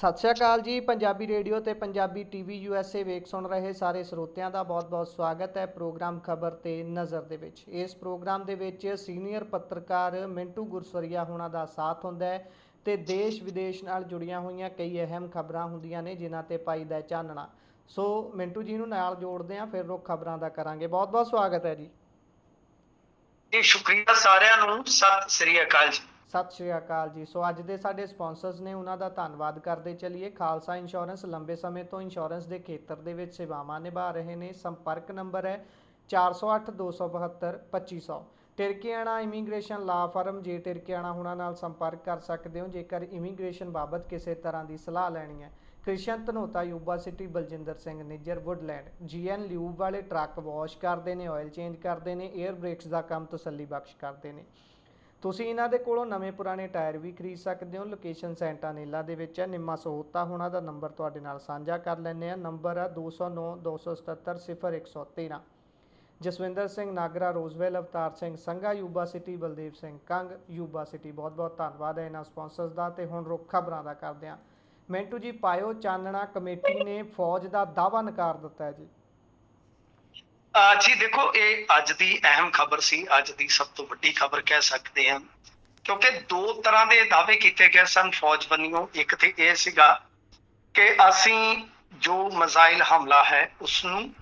ਸਤਿ ਸ਼੍ਰੀ ਅਕਾਲ ਜੀ, ਪੰਜਾਬੀ ਰੇਡੀਓ ਤੇ ਪੰਜਾਬੀ ਟੀਵੀ ਯੂਐਸਏ ਵੇਖ ਸੁਣ ਰਹੇ ਸਾਰੇ ਸਰੋਤਿਆਂ ਦਾ ਬਹੁਤ-ਬਹੁਤ ਸਵਾਗਤ ਹੈ ਪ੍ਰੋਗਰਾਮ ਖਬਰ ਤੇ ਨਜ਼ਰ ਦੇ ਵਿੱਚ। ਇਸ ਪ੍ਰੋਗਰਾਮ ਦੇ ਵਿੱਚ ਸੀਨੀਅਰ ਪੱਤਰਕਾਰ ਮਿੰਟੂ ਗੁਰਸਰੀਆ ਹੋਣਾ ਦਾ ਸਾਥ ਹੁੰਦਾ ਹੈ ਤੇ ਦੇਸ਼ ਵਿਦੇਸ਼ ਨਾਲ ਜੁੜੀਆਂ ਹੋਈਆਂ ਕਈ ਅਹਿਮ ਖਬਰਾਂ ਹੁੰਦੀਆਂ ਨੇ ਜਿਨ੍ਹਾਂ ਤੇ ਪਾਈਦਾ ਹੈ ਚਾਨਣਾ। ਸੋ ਮਿੰਟੂ ਜੀ ਨੂੰ ਨਾਲ ਜੋੜਦੇ ਹਾਂ, ਫਿਰ ਰੁੱਖ ਖਬਰਾਂ ਦਾ ਕਰਾਂਗੇ। ਬਹੁਤ-ਬਹੁਤ ਸਵਾਗਤ ਹੈ ਜੀ। ਜੀ, ਸ਼ੁਕਰੀਆ ਸਾਰਿਆਂ ਨੂੰ। ਸਤਿ ਸ੍ਰੀ ਅਕਾਲ ਜੀ। ਸਤਿ ਸ਼੍ਰੀ ਅਕਾਲ ਜੀ। ਸੋ ਅੱਜ ਦੇ ਸਾਡੇ ਸਪਾਂਸਰਸ ਨੇ ਉਹਨਾਂ ਦਾ ਧੰਨਵਾਦ ਕਰਦੇ ਚੱਲੀਏ। ਖਾਲਸਾ ਇੰਸ਼ੋਰੈਂਸ ਲੰਬੇ ਸਮੇਂ ਤੋਂ ਇੰਸ਼ੋਰੈਂਸ ਦੇ ਖੇਤਰ ਦੇ ਵਿੱਚ ਸੇਵਾਵਾਂ ਨਿਭਾ ਰਹੇ ਨੇ। ਸੰਪਰਕ ਨੰਬਰ ਹੈ 408 272 2500 ਟਿਰਕਿਆਣਾ ਇਮੀਗ੍ਰੇਸ਼ਨ ਲਾ ਫਰਮ, ਜੇ ਟਿਰਕੀਆਣਾ ਹੁਣਾਂ ਨਾਲ ਸੰਪਰਕ ਕਰ ਸਕਦੇ ਹੋ, ਜੇਕਰ ਇਮੀਗ੍ਰੇਸ਼ਨ ਬਾਬਤ ਕਿਸੇ ਤਰ੍ਹਾਂ ਦੀ ਸਲਾਹ ਲੈਣੀ ਹੈ। Krishan Dhanota, Yuba City, Baljinder Singh, Nijjar, Woodland. GN lube ਵਾਲੇ ਟਰੱਕ ਵਾਸ਼ ਕਰਦੇ ਨੇ, ਆਇਲ ਚੇਂਜ ਕਰਦੇ ਨੇ 에ਅਰ ਬ੍ਰੇਕਸ ਦਾ ਕੰਮ ਤਸੱਲੀ ਬਖਸ਼ ਕਰਦੇ ਨੇ। ਤੁਸੀਂ ਇਹਨਾਂ ਦੇ ਕੋਲੋਂ ਨਵੇਂ ਪੁਰਾਣੇ ਟਾਇਰ ਵੀ ਖਰੀਦ ਸਕਦੇ ਹੋ। ਲੋਕੇਸ਼ਨ ਸੈਂਟਾਨੀਲਾ ਦੇ ਵਿੱਚ ਹੈ। ਨਿੰਮਾ ਸਹੋਤਾ ਹੋਣਾ ਦਾ ਨੰਬਰ ਤੁਹਾਡੇ ਨਾਲ ਸਾਂਝਾ ਕਰ ਲੈਂਦੇ ਆ ਨੰਬਰ ਹੈ 209 277 0113 Jaswinder Singh Nagra, Roswell, Avtar Singh Sangha, Yuba City, Baldev Singh Kang. Yuba City ਬਹੁਤ ਬਹੁਤ ਧੰਨਵਾਦ ਹੈ ਇਹਨਾਂ ਸਪਾਂਸਰਸ ਦਾ ਤੇ ਹੁਣ ਰੁੱਖ ਖਬਰਾਂ ਦਾ ਕਰਦੇ ਹਾਂ। ਮਿੰਟੂ ਜੀ, ਪਾਇਓ ਚਾਨਣਾ ਕਮੇਟੀ ਨੇ ਫੌਜ ਦਾ ਦਾਅਵਾ ਨਕਾਰ ਦਿੱਤਾ ਹੈ ਜੀ। ਜੀ ਦੇਖੋ, ਇਹ ਅੱਜ ਦੀ ਅਹਿਮ ਖਬਰ ਸੀ। ਅੱਜ ਦੀ ਸਭ ਤੋਂ ਵੱਡੀ ਖਬਰ ਕਹਿ ਸਕਦੇ ਹਾਂ। ਕਿਉਂਕਿ ਦੋ ਤਰ੍ਹਾਂ ਦੇ ਦਾਅਵੇ ਕੀਤੇ ਗਏ ਸਨ ਫੌਜ ਵੱਲੋਂ। ਇੱਕ ਤੇ ਇਹ ਸੀਗਾ ਕਿ ਅਸੀਂ ਜੋ ਮਜ਼ਾਈਲ ਹਮਲਾ ਹੈ ਉਸ ਨੂੰ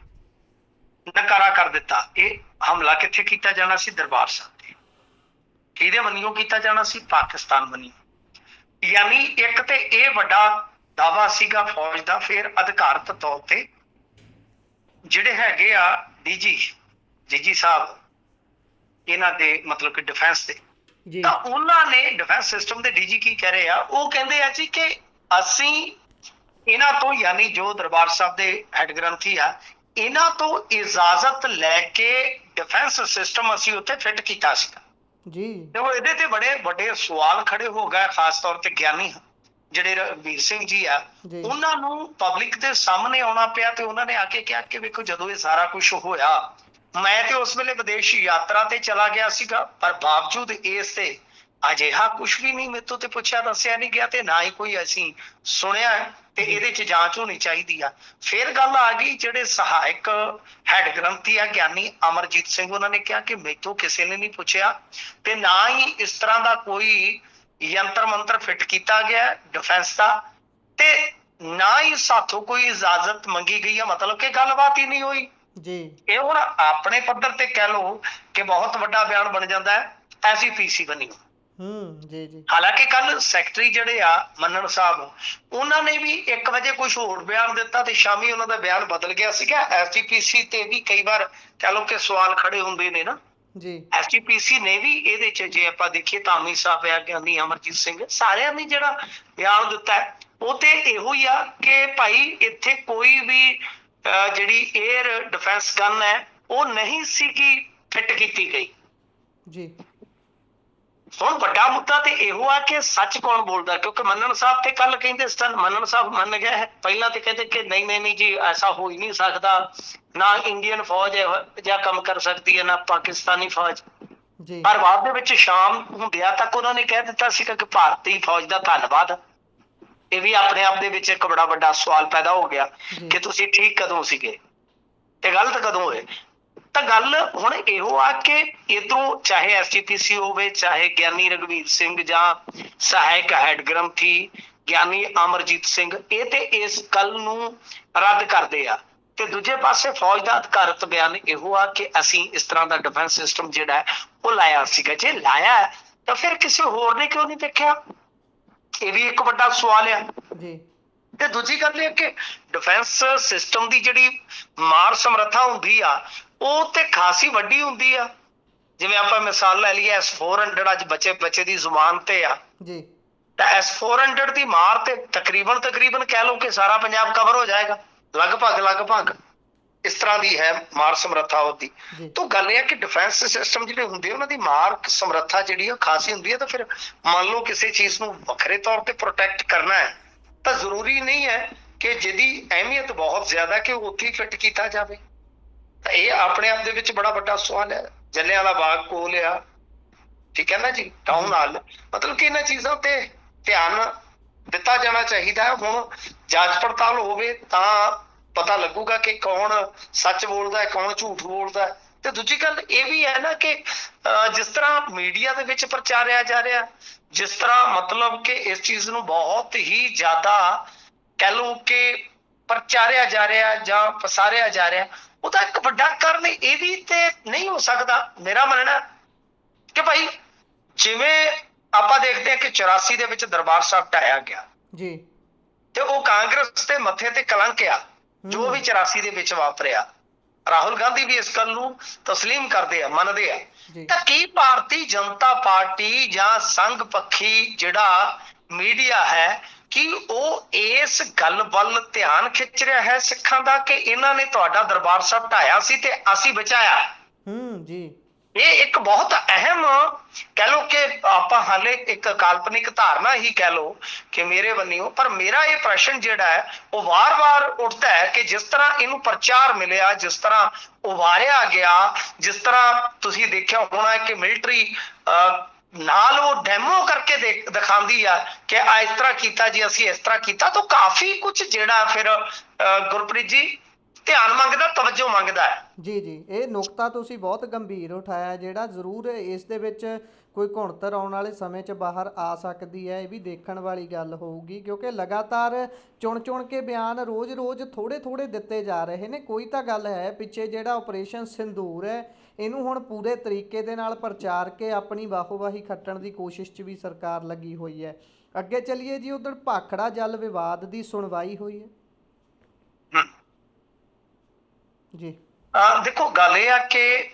ਨਕਾਰਾ ਕਰ ਦਿੱਤਾ। ਇਹ ਹਮਲਾ ਕਿੱਥੇ ਕੀਤਾ ਜਾਣਾ ਸੀ? ਦਰਬਾਰ ਸਾਹਿਬ ਤੇ। ਕਿਹਦੇ ਵੱਲੋਂ ਕੀਤਾ ਜਾਣਾ ਸੀ? ਪਾਕਿਸਤਾਨ ਵੱਲੋਂ। ਯਾਨੀ ਇੱਕ ਤੇ ਇਹ ਵੱਡਾ ਦਾਵਾ ਸੀਗਾ ਫੌਜ ਦਾ। ਫਿਰ ਅਧਿਕਾਰਤ ਤੌਰ ਤੇ ਜਿਹੜੇ ਹੈਗੇ ਆ ਡੀਜੀ ਜੀਜੀ ਸਾਹਿਬ ਇਹਨਾਂ ਦੇ ਮਤਲਬ ਕਿ ਡਿਫੈਂਸ ਦੇ ਜੀ। ਤਾਂ ਉਹਨਾਂ ਨੇ ਡਿਫੈਂਸ ਸਿਸਟਮ ਦੇ ਡੀਜੀ ਕੀ ਕਹਿ ਰਹੇ ਆ? ਉਹ ਕਹਿੰਦੇ ਆ ਜੀ ਕਿ ਅਸੀਂ ਇਹਨਾਂ ਤੋਂ ਯਾਨੀ ਜੋ ਦਰਬਾਰ ਸਾਹਿਬ ਦੇ ਹੈੱਡ ਗ੍ਰੰਥੀ ਆ ਇਹਨਾਂ ਤੋਂ ਇਜਾਜ਼ਤ ਲੈ ਕੇ ਡਿਫੈਂਸ ਸਿਸਟਮ ਅਸੀਂ ਉੱਥੇ ਫਿੱਟ ਕੀਤਾ ਸੀਗਾ। ਜੀ। ਤੇ ਉਹ ਇਹਦੇ ਤੇ ਬੜੇ ਵੱਡੇ ਸਵਾਲ ਖੜੇ ਹੋ ਗਏ ਖਾਸ ਤੌਰ ਤੇ ਗਿਆਨੀ ਜਿਹੜੇ ਰਵੀਰ ਸਿੰਘ ਜੀ ਆ। ਉਹਨਾਂ ਨੂੰ ਪਬਲਿਕ ਦੇ ਸਾਹਮਣੇ ਆਉਣਾ ਪਿਆ ਤੇ ਉਹਨਾਂ ਨੇ ਆ ਕੇ ਕਿਹਾ ਕਿ ਵੇਖੋ ਜਦੋਂ ਇਹ ਸਾਰਾ ਕੁਝ ਹੋਇਆ ਮੈਂ ਤੇ ਉਸ ਵੇਲੇ ਵਿਦੇਸ਼ ਯਾਤਰਾ ਤੇ ਚਲਾ ਗਿਆ ਸੀਗਾ ਪਰ ਬਾਵਜੂਦ ਇਸ ਤੇ ਅਜਿਹਾ ਕੁਝ ਵੀ ਨਹੀਂ ਮੇਰੇ ਤੋਂ ਤੇ ਪੁੱਛਿਆ ਦੱਸਿਆ ਨਹੀਂ ਗਿਆ ਤੇ ਨਾ ਹੀ ਕੋਈ ਅਸੀਂ ਸੁਣਿਆ ਤੇ ਇਹਦੇ 'ਚ ਜਾਂਚ ਹੋਣੀ ਚਾਹੀਦੀ ਆ ਫਿਰ ਗੱਲ ਆ ਗਈ ਜਿਹੜੇ ਸਹਾਇਕ ਹੈੱਡ ਗ੍ਰੰਥੀ ਆ ਗਿਆਨੀ ਅਮਰਜੀਤ ਸਿੰਘ ਉਹਨਾਂ ਨੇ ਕਿਹਾ ਕਿ ਮੈਥੋਂ ਕਿਸੇ ਨੇ ਨਹੀਂ ਪੁੱਛਿਆ ਤੇ ਨਾ ਹੀ ਇਸ ਤਰ੍ਹਾਂ ਦਾ ਕੋਈ ਯੰਤਰ ਮੰਤਰ ਫਿੱਟ ਕੀਤਾ ਗਿਆ ਡਿਫੈਂਸ ਦਾ ਤੇ ਨਾ ਹੀ ਸਾਥੋਂ ਕੋਈ ਇਜਾਜ਼ਤ ਮੰਗੀ ਗਈ ਆ ਮਤਲਬ ਕਿ ਗੱਲਬਾਤ ਹੀ ਨਹੀਂ ਹੋਈ। ਜੀ। ਇਹ ਹੁਣ ਆਪਣੇ ਪੱਧਰ ਤੇ ਕਹਿ ਲਓ ਕਿ ਬਹੁਤ ਵੱਡਾ ਬਿਆਨ ਬਣ ਜਾਂਦਾ ਹੈ ਐਸਜੀਪੀਸੀ ਬਣੀ ਹੂੰ ਜੀ ਜੀ। ਹਾਲਾਂਕਿ ਕੱਲ ਸੈਕਟਰੀ ਜਿਹੜੇ ਆ ਮੰਨਣ ਸਾਹਿਬ ਉਹਨਾਂ ਨੇ ਵੀ 1 ਵਜੇ ਕੁਝ ਹੋਰ ਬਿਆਨ ਦਿੱਤਾ ਤੇ ਸ਼ਾਮੀ ਉਹਨਾਂ ਦਾ ਬਿਆਨ ਬਦਲ ਗਿਆ ਸੀਗਾ। ਐਸਜੀਪੀਸੀ ਤੇ ਵੀ ਕਈ ਵਾਰ ਕਹ ਲਓ ਕਿ ਸਵਾਲ ਖੜੇ ਹੁੰਦੇ ਨੇ ਨਾ। ਜੀ। ਐਸਜੀਪੀਸੀ ਨੇ ਵੀ ਇਹਦੇ ਚ ਜੇ ਆਪਾਂ ਦੇਖੀਏ ਧਾਮੀ ਸਾਹਿਬ ਆ ਗਿਆਨੀ ਅਮਰਜੀਤ ਸਿੰਘ ਸਾਰਿਆਂ ਨੇ ਜਿਹੜਾ ਬਿਆਨ ਦਿੱਤਾ ਹੈ, ਉਹ ਤੇ ਇਹੋ ਹੀ ਆ ਕਿ ਭਾਈ ਇੱਥੇ ਕੋਈ ਵੀ ਜਿਹੜੀ 에ਅਰ ਡਿਫੈਂਸ ਗਨ ਹੈ ਉਹ ਨਹੀਂ ਸੀ ਕਿ ਫਿੱਟ ਕੀਤੀ ਗਈ। ਜੀ। ਹੁਣ ਵੱਡਾ ਮੁੱਦਾ ਤੇ ਇਹੋ ਆ ਕਿ ਸੱਚ ਕੌਣ ਬੋਲਦਾ? ਕਿਉਂਕਿ ਮੰਨਣ ਸਾਹਿਬ ਤੇ ਕੱਲ ਕਹਿੰਦੇ ਸਨ ਮੰਨਣ ਸਾਹਿਬ ਮੰਨ ਗਿਆ ਹੈ। ਪਹਿਲਾਂ ਤੇ ਕਹਿੰਦੇ ਕਿ ਨਹੀਂ ਨਹੀਂ ਜੀ ਐਸਾ ਹੋ ਹੀ ਨਹੀਂ ਸਕਦਾ। ਨਾ ਇੰਡੀਅਨ ਫੌਜ ਇਹੋ ਜਿਹਾ ਕੰਮ ਕਰ ਸਕਦੀ ਹੈ ਨਾ ਪਾਕਿਸਤਾਨੀ ਫੌਜ। ਜੀ। ਪਰ ਬਾਅਦ ਦੇ ਵਿੱਚ ਸ਼ਾਮ ਹੁੰਦਿਆਂ ਤੱਕ ਉਹਨਾਂ ਨੇ ਕਹਿ ਦਿੱਤਾ ਸੀ ਕਿ ਭਾਰਤੀ ਫੌਜ ਦਾ ਧੰਨਵਾਦ। ਇਹ ਵੀ ਆਪਣੇ ਆਪ ਦੇ ਵਿੱਚ ਇੱਕ ਬੜਾ ਵੱਡਾ ਸਵਾਲ ਪੈਦਾ ਹੋ ਗਿਆ ਜੀ। ਕਿ ਤੁਸੀਂ ਠੀਕ ਕਦੋਂ ਸੀਗੇ? ਤੇ ਗਲਤ ਕਦੋਂ ਹੋਏ? ਤਾਂ ਗੱਲ ਹੁਣ ਇਹੋ ਆ ਕਿ ਇਧਰੋਂ ਚਾਹੇ ਐਸਜੀਪੀਸੀ ਹੋਵੇ ਚਾਹੇ ਗਿਆਨੀ ਰਗਵੀਰ ਸਿੰਘ ਜਾਂ ਸਹਾਇਕ ਹੈੱਡ ਗ੍ਰੰਥੀ ਗਿਆਨੀ ਅਮਰਜੀਤ ਸਿੰਘ ਇਹ ਤੇ ਇਸ ਗੱਲ ਨੂੰ ਰੱਦ ਕਰਦੇ ਆ। ਤੇ ਦੂਜੇ ਪਾਸੇ ਫੌਜ ਦਾ ਅਧਿਕਾਰਤ ਬਿਆਨ ਇਹੋ ਆ ਕਿ ਅਸੀਂ ਇਸ ਤਰ੍ਹਾਂ ਦਾ ਡਿਫੈਂਸ ਸਿਸਟਮ ਜਿਹੜਾ ਉਹ ਲਾਇਆ ਸੀਗਾ। ਜੇ ਲਾਇਆ ਤਾਂ ਫਿਰ ਕਿਸੇ ਹੋਰ ਨੇ ਕਿਉਂ ਨਹੀਂ ਦੇਖਿਆ? ਇਹ ਵੀ ਇੱਕ ਵੱਡਾ ਸਵਾਲ ਆ। ਜੀ। ਤੇ ਦੂਜੀ ਗੱਲ ਇਹ ਕਿ ਡਿਫੈਂਸ ਸਿਸਟਮ ਦੀ ਜਿਹੜੀ ਮਾਰ ਸਮਰੱਥਾ ਹੁੰਦੀ ਆ ਉਹ ਤੇ ਖਾਸੀ ਵੱਡੀ ਹੁੰਦੀ ਆ। ਜਿਵੇਂ ਆਪਾਂ ਮਿਸਾਲ ਲੈ ਲਈਏ S400 ਅੱਜ ਬੱਚੇ ਬੱਚੇ ਦੀ ਜ਼ੁਬਾਨ ਤੇ ਆ। ਜੀ। ਤਾਂ S400 ਦੀ ਮਾਰ ਤੇ ਤਕਰੀਬਨ ਤਕਰੀਬਨ ਕਹਿ ਲਓ ਕਿ ਸਾਰਾ ਪੰਜਾਬ ਕਵਰ ਹੋ ਜਾਏਗਾ। ਲਗਭਗ ਲਗਭਗ ਇਸ ਤਰ੍ਹਾਂ ਦੀ ਹੈ ਮਾਰ ਸਮਰੱਥਾ ਉਹਦੀ। ਤੋਂ ਗੱਲ ਇਹ ਹੈ ਕਿ ਡਿਫੈਂਸ ਸਿਸਟਮ ਜਿਹੜੇ ਹੁੰਦੇ ਉਹਨਾਂ ਦੀ ਮਾਰ ਸਮਰੱਥਾ ਜਿਹੜੀ ਆ ਖਾਸੀ ਹੁੰਦੀ ਹੈ ਤਾਂ ਫਿਰ ਮੰਨ ਲਓ ਕਿਸੇ ਚੀਜ਼ ਨੂੰ ਵੱਖਰੇ ਤੌਰ ਤੇ ਪ੍ਰੋਟੈਕਟ ਕਰਨਾ ਹੈ ਤਾਂ ਜ਼ਰੂਰੀ ਨਹੀਂ ਹੈ ਕਿ ਜਿਹਦੀ ਅਹਿਮੀਅਤ ਬਹੁਤ ਜ਼ਿਆਦਾ ਕਿ ਉਹ ਉੱਥੇ ਹੀ ਫਿੱਟ ਕੀਤਾ ਜਾਵੇ। ਤਾਂ ਇਹ ਆਪਣੇ ਆਪ ਦੇ ਵਿੱਚ ਬੜਾ ਵੱਡਾ ਸਵਾਲ ਹੈ। ਜੱਲਿਆਂ ਵਾਲਾ ਬਾਗ ਕੋਲ ਆ। ਠੀਕ ਹੈ ਨਾ ਜੀ? ਟਾਊਨ ਹਾਲ ਮਤਲਬ ਕਿ ਇਹਨਾਂ ਚੀਜ਼ਾਂ ਤੇ ਧਿਆਨ ਦਿੱਤਾ ਜਾਣਾ ਚਾਹੀਦਾ ਹੈ। ਹੁਣ ਜਾਂਚ ਪੜਤਾਲ ਹੋਵੇ ਤਾਂ ਪਤਾ ਲੱਗੂਗਾ ਕਿ ਕੌਣ ਸੱਚ ਬੋਲਦਾ ਹੈ ਕੌਣ ਝੂਠ ਬੋਲਦਾ ਹੈ। ਤੇ ਦੂਜੀ ਗੱਲ ਇਹ ਵੀ ਹੈ ਨਾ ਕਿ ਅਹ, ਜਿਸ ਤਰ੍ਹਾਂ ਮੀਡੀਆ ਦੇ ਵਿੱਚ ਪ੍ਰਚਾਰਿਆ ਜਾ ਰਿਹਾ ਜਿਸ ਤਰ੍ਹਾਂ ਮਤਲਬ ਕਿ ਇਸ ਚੀਜ਼ ਨੂੰ ਬਹੁਤ ਹੀ ਜ਼ਿਆਦਾ ਕਹਿ ਲਓ ਕਿ ਪ੍ਰਚਾਰਿਆ ਜਾ ਰਿਹਾ ਜਾਂ ਪਸਾਰਿਆ ਜਾ ਰਿਹਾ ਉਹਦਾ ਇੱਕ ਵੱਡਾ ਕਾਰਨ ਇਹ ਵੀ ਤੇ ਨਹੀਂ ਹੋ ਸਕਦਾ ਮੇਰਾ ਮੰਨਣਾ ਕਿ ਭਾਈ ਜਿਵੇਂ ਆਪਾਂ ਦੇਖਦੇ ਹਾਂ ਕਿ 84 ਦੇ ਵਿੱਚ ਦਰਬਾਰ ਸਾਹਿਬ ਢਾਇਆ ਗਿਆ ਜੀ ਤੇ ਉਹ ਕਾਂਗਰਸ ਦੇ ਮੱਥੇ ਤੇ ਕਲੰਕ ਆ ਜੋ ਹਮ। ਵੀ 84 ਦੇ ਵਿੱਚ ਵਾਪਰਿਆ ਰਾਹੁਲ ਗਾਂਧੀ ਵੀ ਇਸ ਗੱਲ ਨੂੰ تسلیم ਕਰਦੇ ਆ ਮੰਨਦੇ ਆ ਜੀ ਤਾਂ ਕੀ ਭਾਰਤੀ ਜਨਤਾ ਪਾਰਟੀ ਜਾਂ ਸੰਘ ਪੱਖੀ ਜਿਹੜਾ ਮੀਡੀਆ ਹੈ ਕਿ ਉਹ ਇਸ ਗੱਲ ਵੱਲ ਧਿਆਨ ਖਿੱਚ ਰਿਹਾ ਹੈ ਸਿੱਖਾਂ ਦਾ ਕਿ ਇਹਨਾਂ ਨੇ ਤੁਹਾਡਾ ਦਰਬਾਰ ਸਾਹਿਬ ਢਾਇਆ ਸੀ ਤੇ ਅਸੀਂ ਬਚਾਇਆ। ਹੂੰ ਜੀ। ਇਹ ਇੱਕ ਬਹੁਤ ਅਹਿਮ ਕਹਿ ਲੋ ਕਿ ਆਪਾਂ ਹਾਲੇ ਇੱਕ ਕਾਲਪਨਿਕ ਧਾਰਨਾ ਹੀ ਕਹਿ ਲੋ ਕਿ ਮੇਰੇ ਬੰਨਿਓ ਪਰ ਮੇਰਾ ਇਹ ਪ੍ਰਸ਼ਨ ਜਿਹੜਾ ਹੈ ਉਹ ਵਾਰ-ਵਾਰ ਉੱਠਦਾ ਹੈ ਕਿ ਜਿਸ ਤਰ੍ਹਾਂ ਇਹਨੂੰ ਪ੍ਰਚਾਰ ਮਿਲਿਆ ਜਿਸ ਤਰ੍ਹਾਂ ਉਭਾਰਿਆ ਗਿਆ ਜਿਸ ਤਰ੍ਹਾਂ ਤੁਸੀਂ ਦੇਖਿਆ ਹੋਣਾ ਕਿ ਮਿਲਟਰੀ ਨਾਲ ਉਹ ਡੈਮੋ ਕਰਕੇ ਦੇਖ- ਦਿਖਾਉਂਦੀ ਆ ਕਿ ਆ ਇਸ ਤਰ੍ਹਾਂ ਕੀਤਾ ਜੀ ਅਸੀਂ ਇਸ ਤਰ੍ਹਾਂ ਕੀਤਾ ਤਾਂ ਕਾਫੀ ਕੁਝ ਜਿਹੜਾ ਫਿਰ ਅਹ, ਗੁਰਪ੍ਰੀਤ ਜੀ ਧਿਆਨ ਮੰਗਦਾ ਤਵੱਜੋ ਮੰਗਦਾ ਹੈ। ਜੀ ਜੀ ਇਹ ਨੁਕਤਾ ਤੁਸੀਂ ਬਹੁਤ ਗੰਭੀਰ ਉਠਾਇਆ ਜਿਹੜਾ ਜ਼ਰੂਰ ਇਸ ਦੇ ਵਿੱਚ ਕੋਈ ਘੁਣਤਰ ਆਉਣ ਵਾਲੇ ਸਮੇਂ 'ਚ ਬਾਹਰ ਆ ਸਕਦੀ ਹੈ ਇਹ ਵੀ ਦੇਖਣ ਵਾਲੀ ਗੱਲ ਹੋਊਗੀ ਕਿਉਂਕਿ ਲਗਾਤਾਰ ਚੁਣ-ਚੁਣ ਕੇ ਬਿਆਨ ਰੋਜ਼-ਰੋਜ਼ ਥੋੜੇ-ਥੋੜੇ ਦਿੱਤੇ ਜਾ ਰਹੇ ਨੇ। ਕੋਈ ਤਾਂ ਗੱਲ ਹੈ ਪਿੱਛੇ ਜਿਹੜਾ ਆਪਰੇਸ਼ਨ ਸਿੰਦੂਰ ਹੈ ਇਹਨੂੰ ਹੁਣ ਪੂਰੇ ਤਰੀਕੇ ਦੇ ਨਾਲ ਪ੍ਰਚਾਰ ਕੇ ਆਪਣੀ ਬਾਹੋਬਾਹੀ ਖੱਟਣ ਦੀ ਕੋਸ਼ਿਸ਼ 'ਚ ਵੀ ਸਰਕਾਰ ਲੱਗੀ ਹੋਈ ਹੈ। ਅੱਗੇ ਚੱਲੀਏ ਜੀ ਉਧਰ ਭਾਖੜਾ ਜਲ ਵਿਵਾਦ ਦੀ ਸੁਣਵਾਈ ਹੋਈ ਹੈ। ਜੀ। ਅਹ ਦੇਖੋ ਗੱਲ ਇਹ ਆ ਕਿ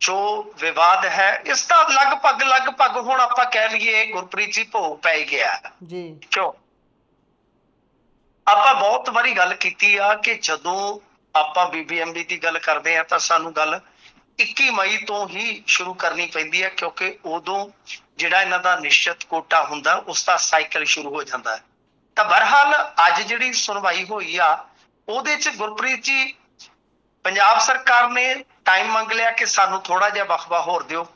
ਜੋ ਵਿਵਾਦ ਹੈ ਇਸ ਦਾ ਲਗਭਗ ਲਗਭਗ ਹੁਣ ਆਪਾਂ ਕਹਿ ਲਈਏ ਗੁਰਪ੍ਰੀਤ ਜੀ ਭੋਗ ਪੈ ਗਿਆ। ਜੀ। ਕਿਉਂ? ਆਪਾਂ ਬਹੁਤ ਵਾਰੀ ਗੱਲ ਕੀਤੀ ਆ ਕਿ ਜਦੋਂ ਆਪਾਂ ਬੀਬੀਐਮਬੀ ਦੀ ਗੱਲ ਕਰਦੇ ਆ ਤਾਂ ਸਾਨੂੰ ਗੱਲ 21 ਮਈ ਤੋਂ ਹੀ ਸ਼ੁਰੂ ਕਰਨੀ ਪੈਂਦੀ ਹੈ ਕਿਉਂਕਿ ਉਦੋਂ ਜਿਹੜਾ ਇਹਨਾਂ ਦਾ ਨਿਸ਼ਚਿਤ ਕੋਟਾ ਹੁੰਦਾ ਉਸ ਦਾ ਸਾਈਕਲ ਸ਼ੁਰੂ ਹੋ ਜਾਂਦਾ। ਹੈ ਤਾਂ ਬਹਰਹਾਲ ਅੱਜ ਜਿਹੜੀ ਸੁਣਵਾਈ ਹੋਈ ਆ ਉਹਦੇ ਚ ਗੁਰਪ੍ਰੀਤ ਜੀ ਪੰਜਾਬ ਸਰਕਾਰ ਨੇ ਟਾਈਮ ਮੰਗ ਲਿਆ ਕਿ ਸਾਨੂੰ ਥੋੜਾ ਜਿਹਾ ਵਕਫਾ ਹੋਰ ਦਿਓ।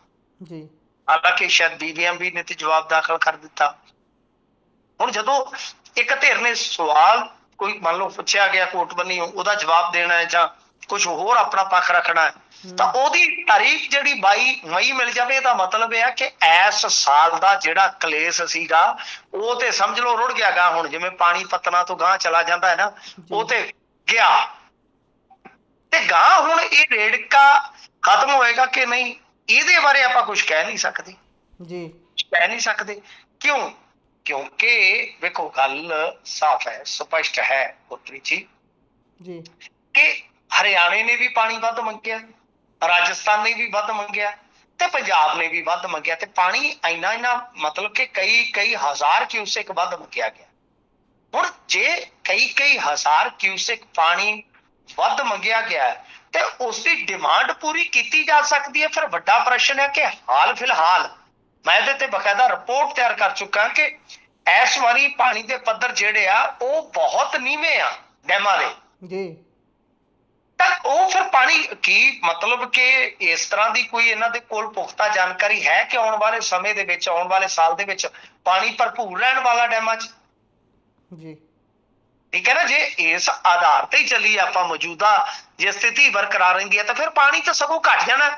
ਜੀ। ਹਾਲਾਂਕਿ ਸ਼ਾਇਦ ਬੀਬੀਐਮਬੀ ਨੇ ਤੇ ਜਵਾਬ ਦਾਖਲ ਕਰ ਦਿੱਤਾ। ਹੁਣ ਜਦੋਂ ਇੱਕ ਧਿਰ ਨੇ ਸਵਾਲ ਕੋਈ ਮੰਨ ਲਓ ਪੁੱਛਿਆ ਗਿਆ ਕੋਰਟ ਬੰਨੀ ਉਹਦਾ ਜਵਾਬ ਦੇਣਾ ਹੈ ਜਾਂ ਕੁਝ ਹੋਰ ਆਪਣਾ ਪੱਖ ਰੱਖਣਾ ਹੈ ਤਾਂ ਉਹਦੀ ਤਾਰੀਖ ਜਿਹੜੀ 22 ਮਈ ਮਿਲ ਜਾਵੇ ਇਹਦਾ ਮਤਲਬ ਇਹ ਹੈ ਕਿ ਇਸ ਸਾਲ ਦਾ ਜਿਹੜਾ ਕਲੇਸ਼ ਸੀਗਾ ਉਹ ਤੇ ਸਮਝ ਲਓ ਰੁੜ ਗਿਆ ਗਾ ਹੁਣ ਜਿਵੇਂ ਪਾਣੀ ਪਤਨਾ ਤੋਂ ਗਾਂ ਚਲਾ ਜਾਂਦਾ ਹੈ ਨਾ ਉਹ ਤੇ ਗਿਆ। ਤੇ ਗਾਂ ਹੁਣ ਇਹ ਰੇੜਕਾ ਖਤਮ ਹੋਏਗਾ ਕਿ ਨਹੀਂ ਇਹਦੇ ਬਾਰੇ ਆਪਾਂ ਕੁਝ ਕਹਿ ਨਹੀਂ ਸਕਦੇ। ਜੀ। ਕਹਿ ਨਹੀਂ ਸਕਦੇ। ਕਿਉਂ? ਕਿਉਂਕਿ ਵੇਖੋ ਗੱਲ ਸਾਫ਼ ਹੈ ਸਪਸ਼ਟ ਹੈ ਪੁੱਤਰੀ ਜੀ। ਜੀ। ਕਿ ਹਰਿਆਣੇ ਨੇ ਵੀ ਪਾਣੀ ਵੱਧ ਮੰਗਿਆ ਰਾਜਸਥਾਨ ਨੇ ਵੀ ਵੱਧ ਮੰਗਿਆ ਤੇ ਪੰਜਾਬ ਨੇ ਵੀ ਵੱਧ ਮੰਗਿਆ ਤੇ ਪਾਣੀ ਇੰਨਾ ਇੰਨਾ ਮਤਲਬ ਕਿ ਕਈ ਕਈ ਹਜ਼ਾਰ ਕਿਊਸੈਕ ਵੱਧ ਮੰਗਿਆ ਗਿਆ। ਹੁਣ ਜੇ ਕਈ ਕਈ ਹਜ਼ਾਰ ਕਿਊਸੈਕ ਪਾਣੀ ਵੱਧ ਮੰਗਿਆ ਗਿਆ ਤੇ ਉਸ ਦੀ ਡਿਮਾਂਡ ਪੂਰੀ ਕੀਤੀ ਜਾ ਸਕਦੀ ਹੈ। ਫਿਰ ਵੱਡਾ ਪ੍ਰਸ਼ਨ ਹੈ ਕਿ ਹਾਲ ਫਿਲਹਾਲ ਮੈਂ ਇਹਦੇ ਤੇ ਬਕਾਇਦਾ ਰਿਪੋਰਟ ਤਿਆਰ ਕਰ ਚੁੱਕਾ ਕਿ ਇਸ ਵਾਰੀ ਪਾਣੀ ਦੇ ਪੱਧਰ ਜਿਹੜੇ ਆ ਉਹ ਬਹੁਤ ਨੀਵੇਂ ਆ ਡੈਮਾਂ ਦੇ। ਜੀ। ਤਾਂ ਉਹ ਫਿਰ ਪਾਣੀ ਕੀ ਮਤਲਬ ਕਿ ਇਸ ਤਰ੍ਹਾਂ ਦੀ ਕੋਈ ਇਹਨਾਂ ਦੇ ਕੋਲ ਪੁਖਤਾ ਜਾਣਕਾਰੀ ਹੈ ਕਿ ਆਉਣ ਵਾਲੇ ਸਮੇਂ ਦੇ ਵਿੱਚ ਆਉਣ ਵਾਲੇ ਸਾਲ ਦੇ ਵਿੱਚ ਪਾਣੀ ਭਰਪੂਰ ਰਹਿਣ ਵਾਲਾ ਡੈਮਾਂ 'ਚ? ਜੀ। ਠੀਕ ਹੈ ਨਾ ਜੇ ਇਸ ਆਧਾਰ ਤੇ ਹੀ ਚੱਲੀ ਆਪਾਂ ਮੌਜੂਦਾ ਜੇ ਸਥਿਤੀ ਬਰਕਰਾਰ ਰਹਿੰਦੀ ਹੈ ਤਾਂ ਫਿਰ ਪਾਣੀ ਤਾਂ ਸਗੋਂ ਘਟ ਜਾਣਾ।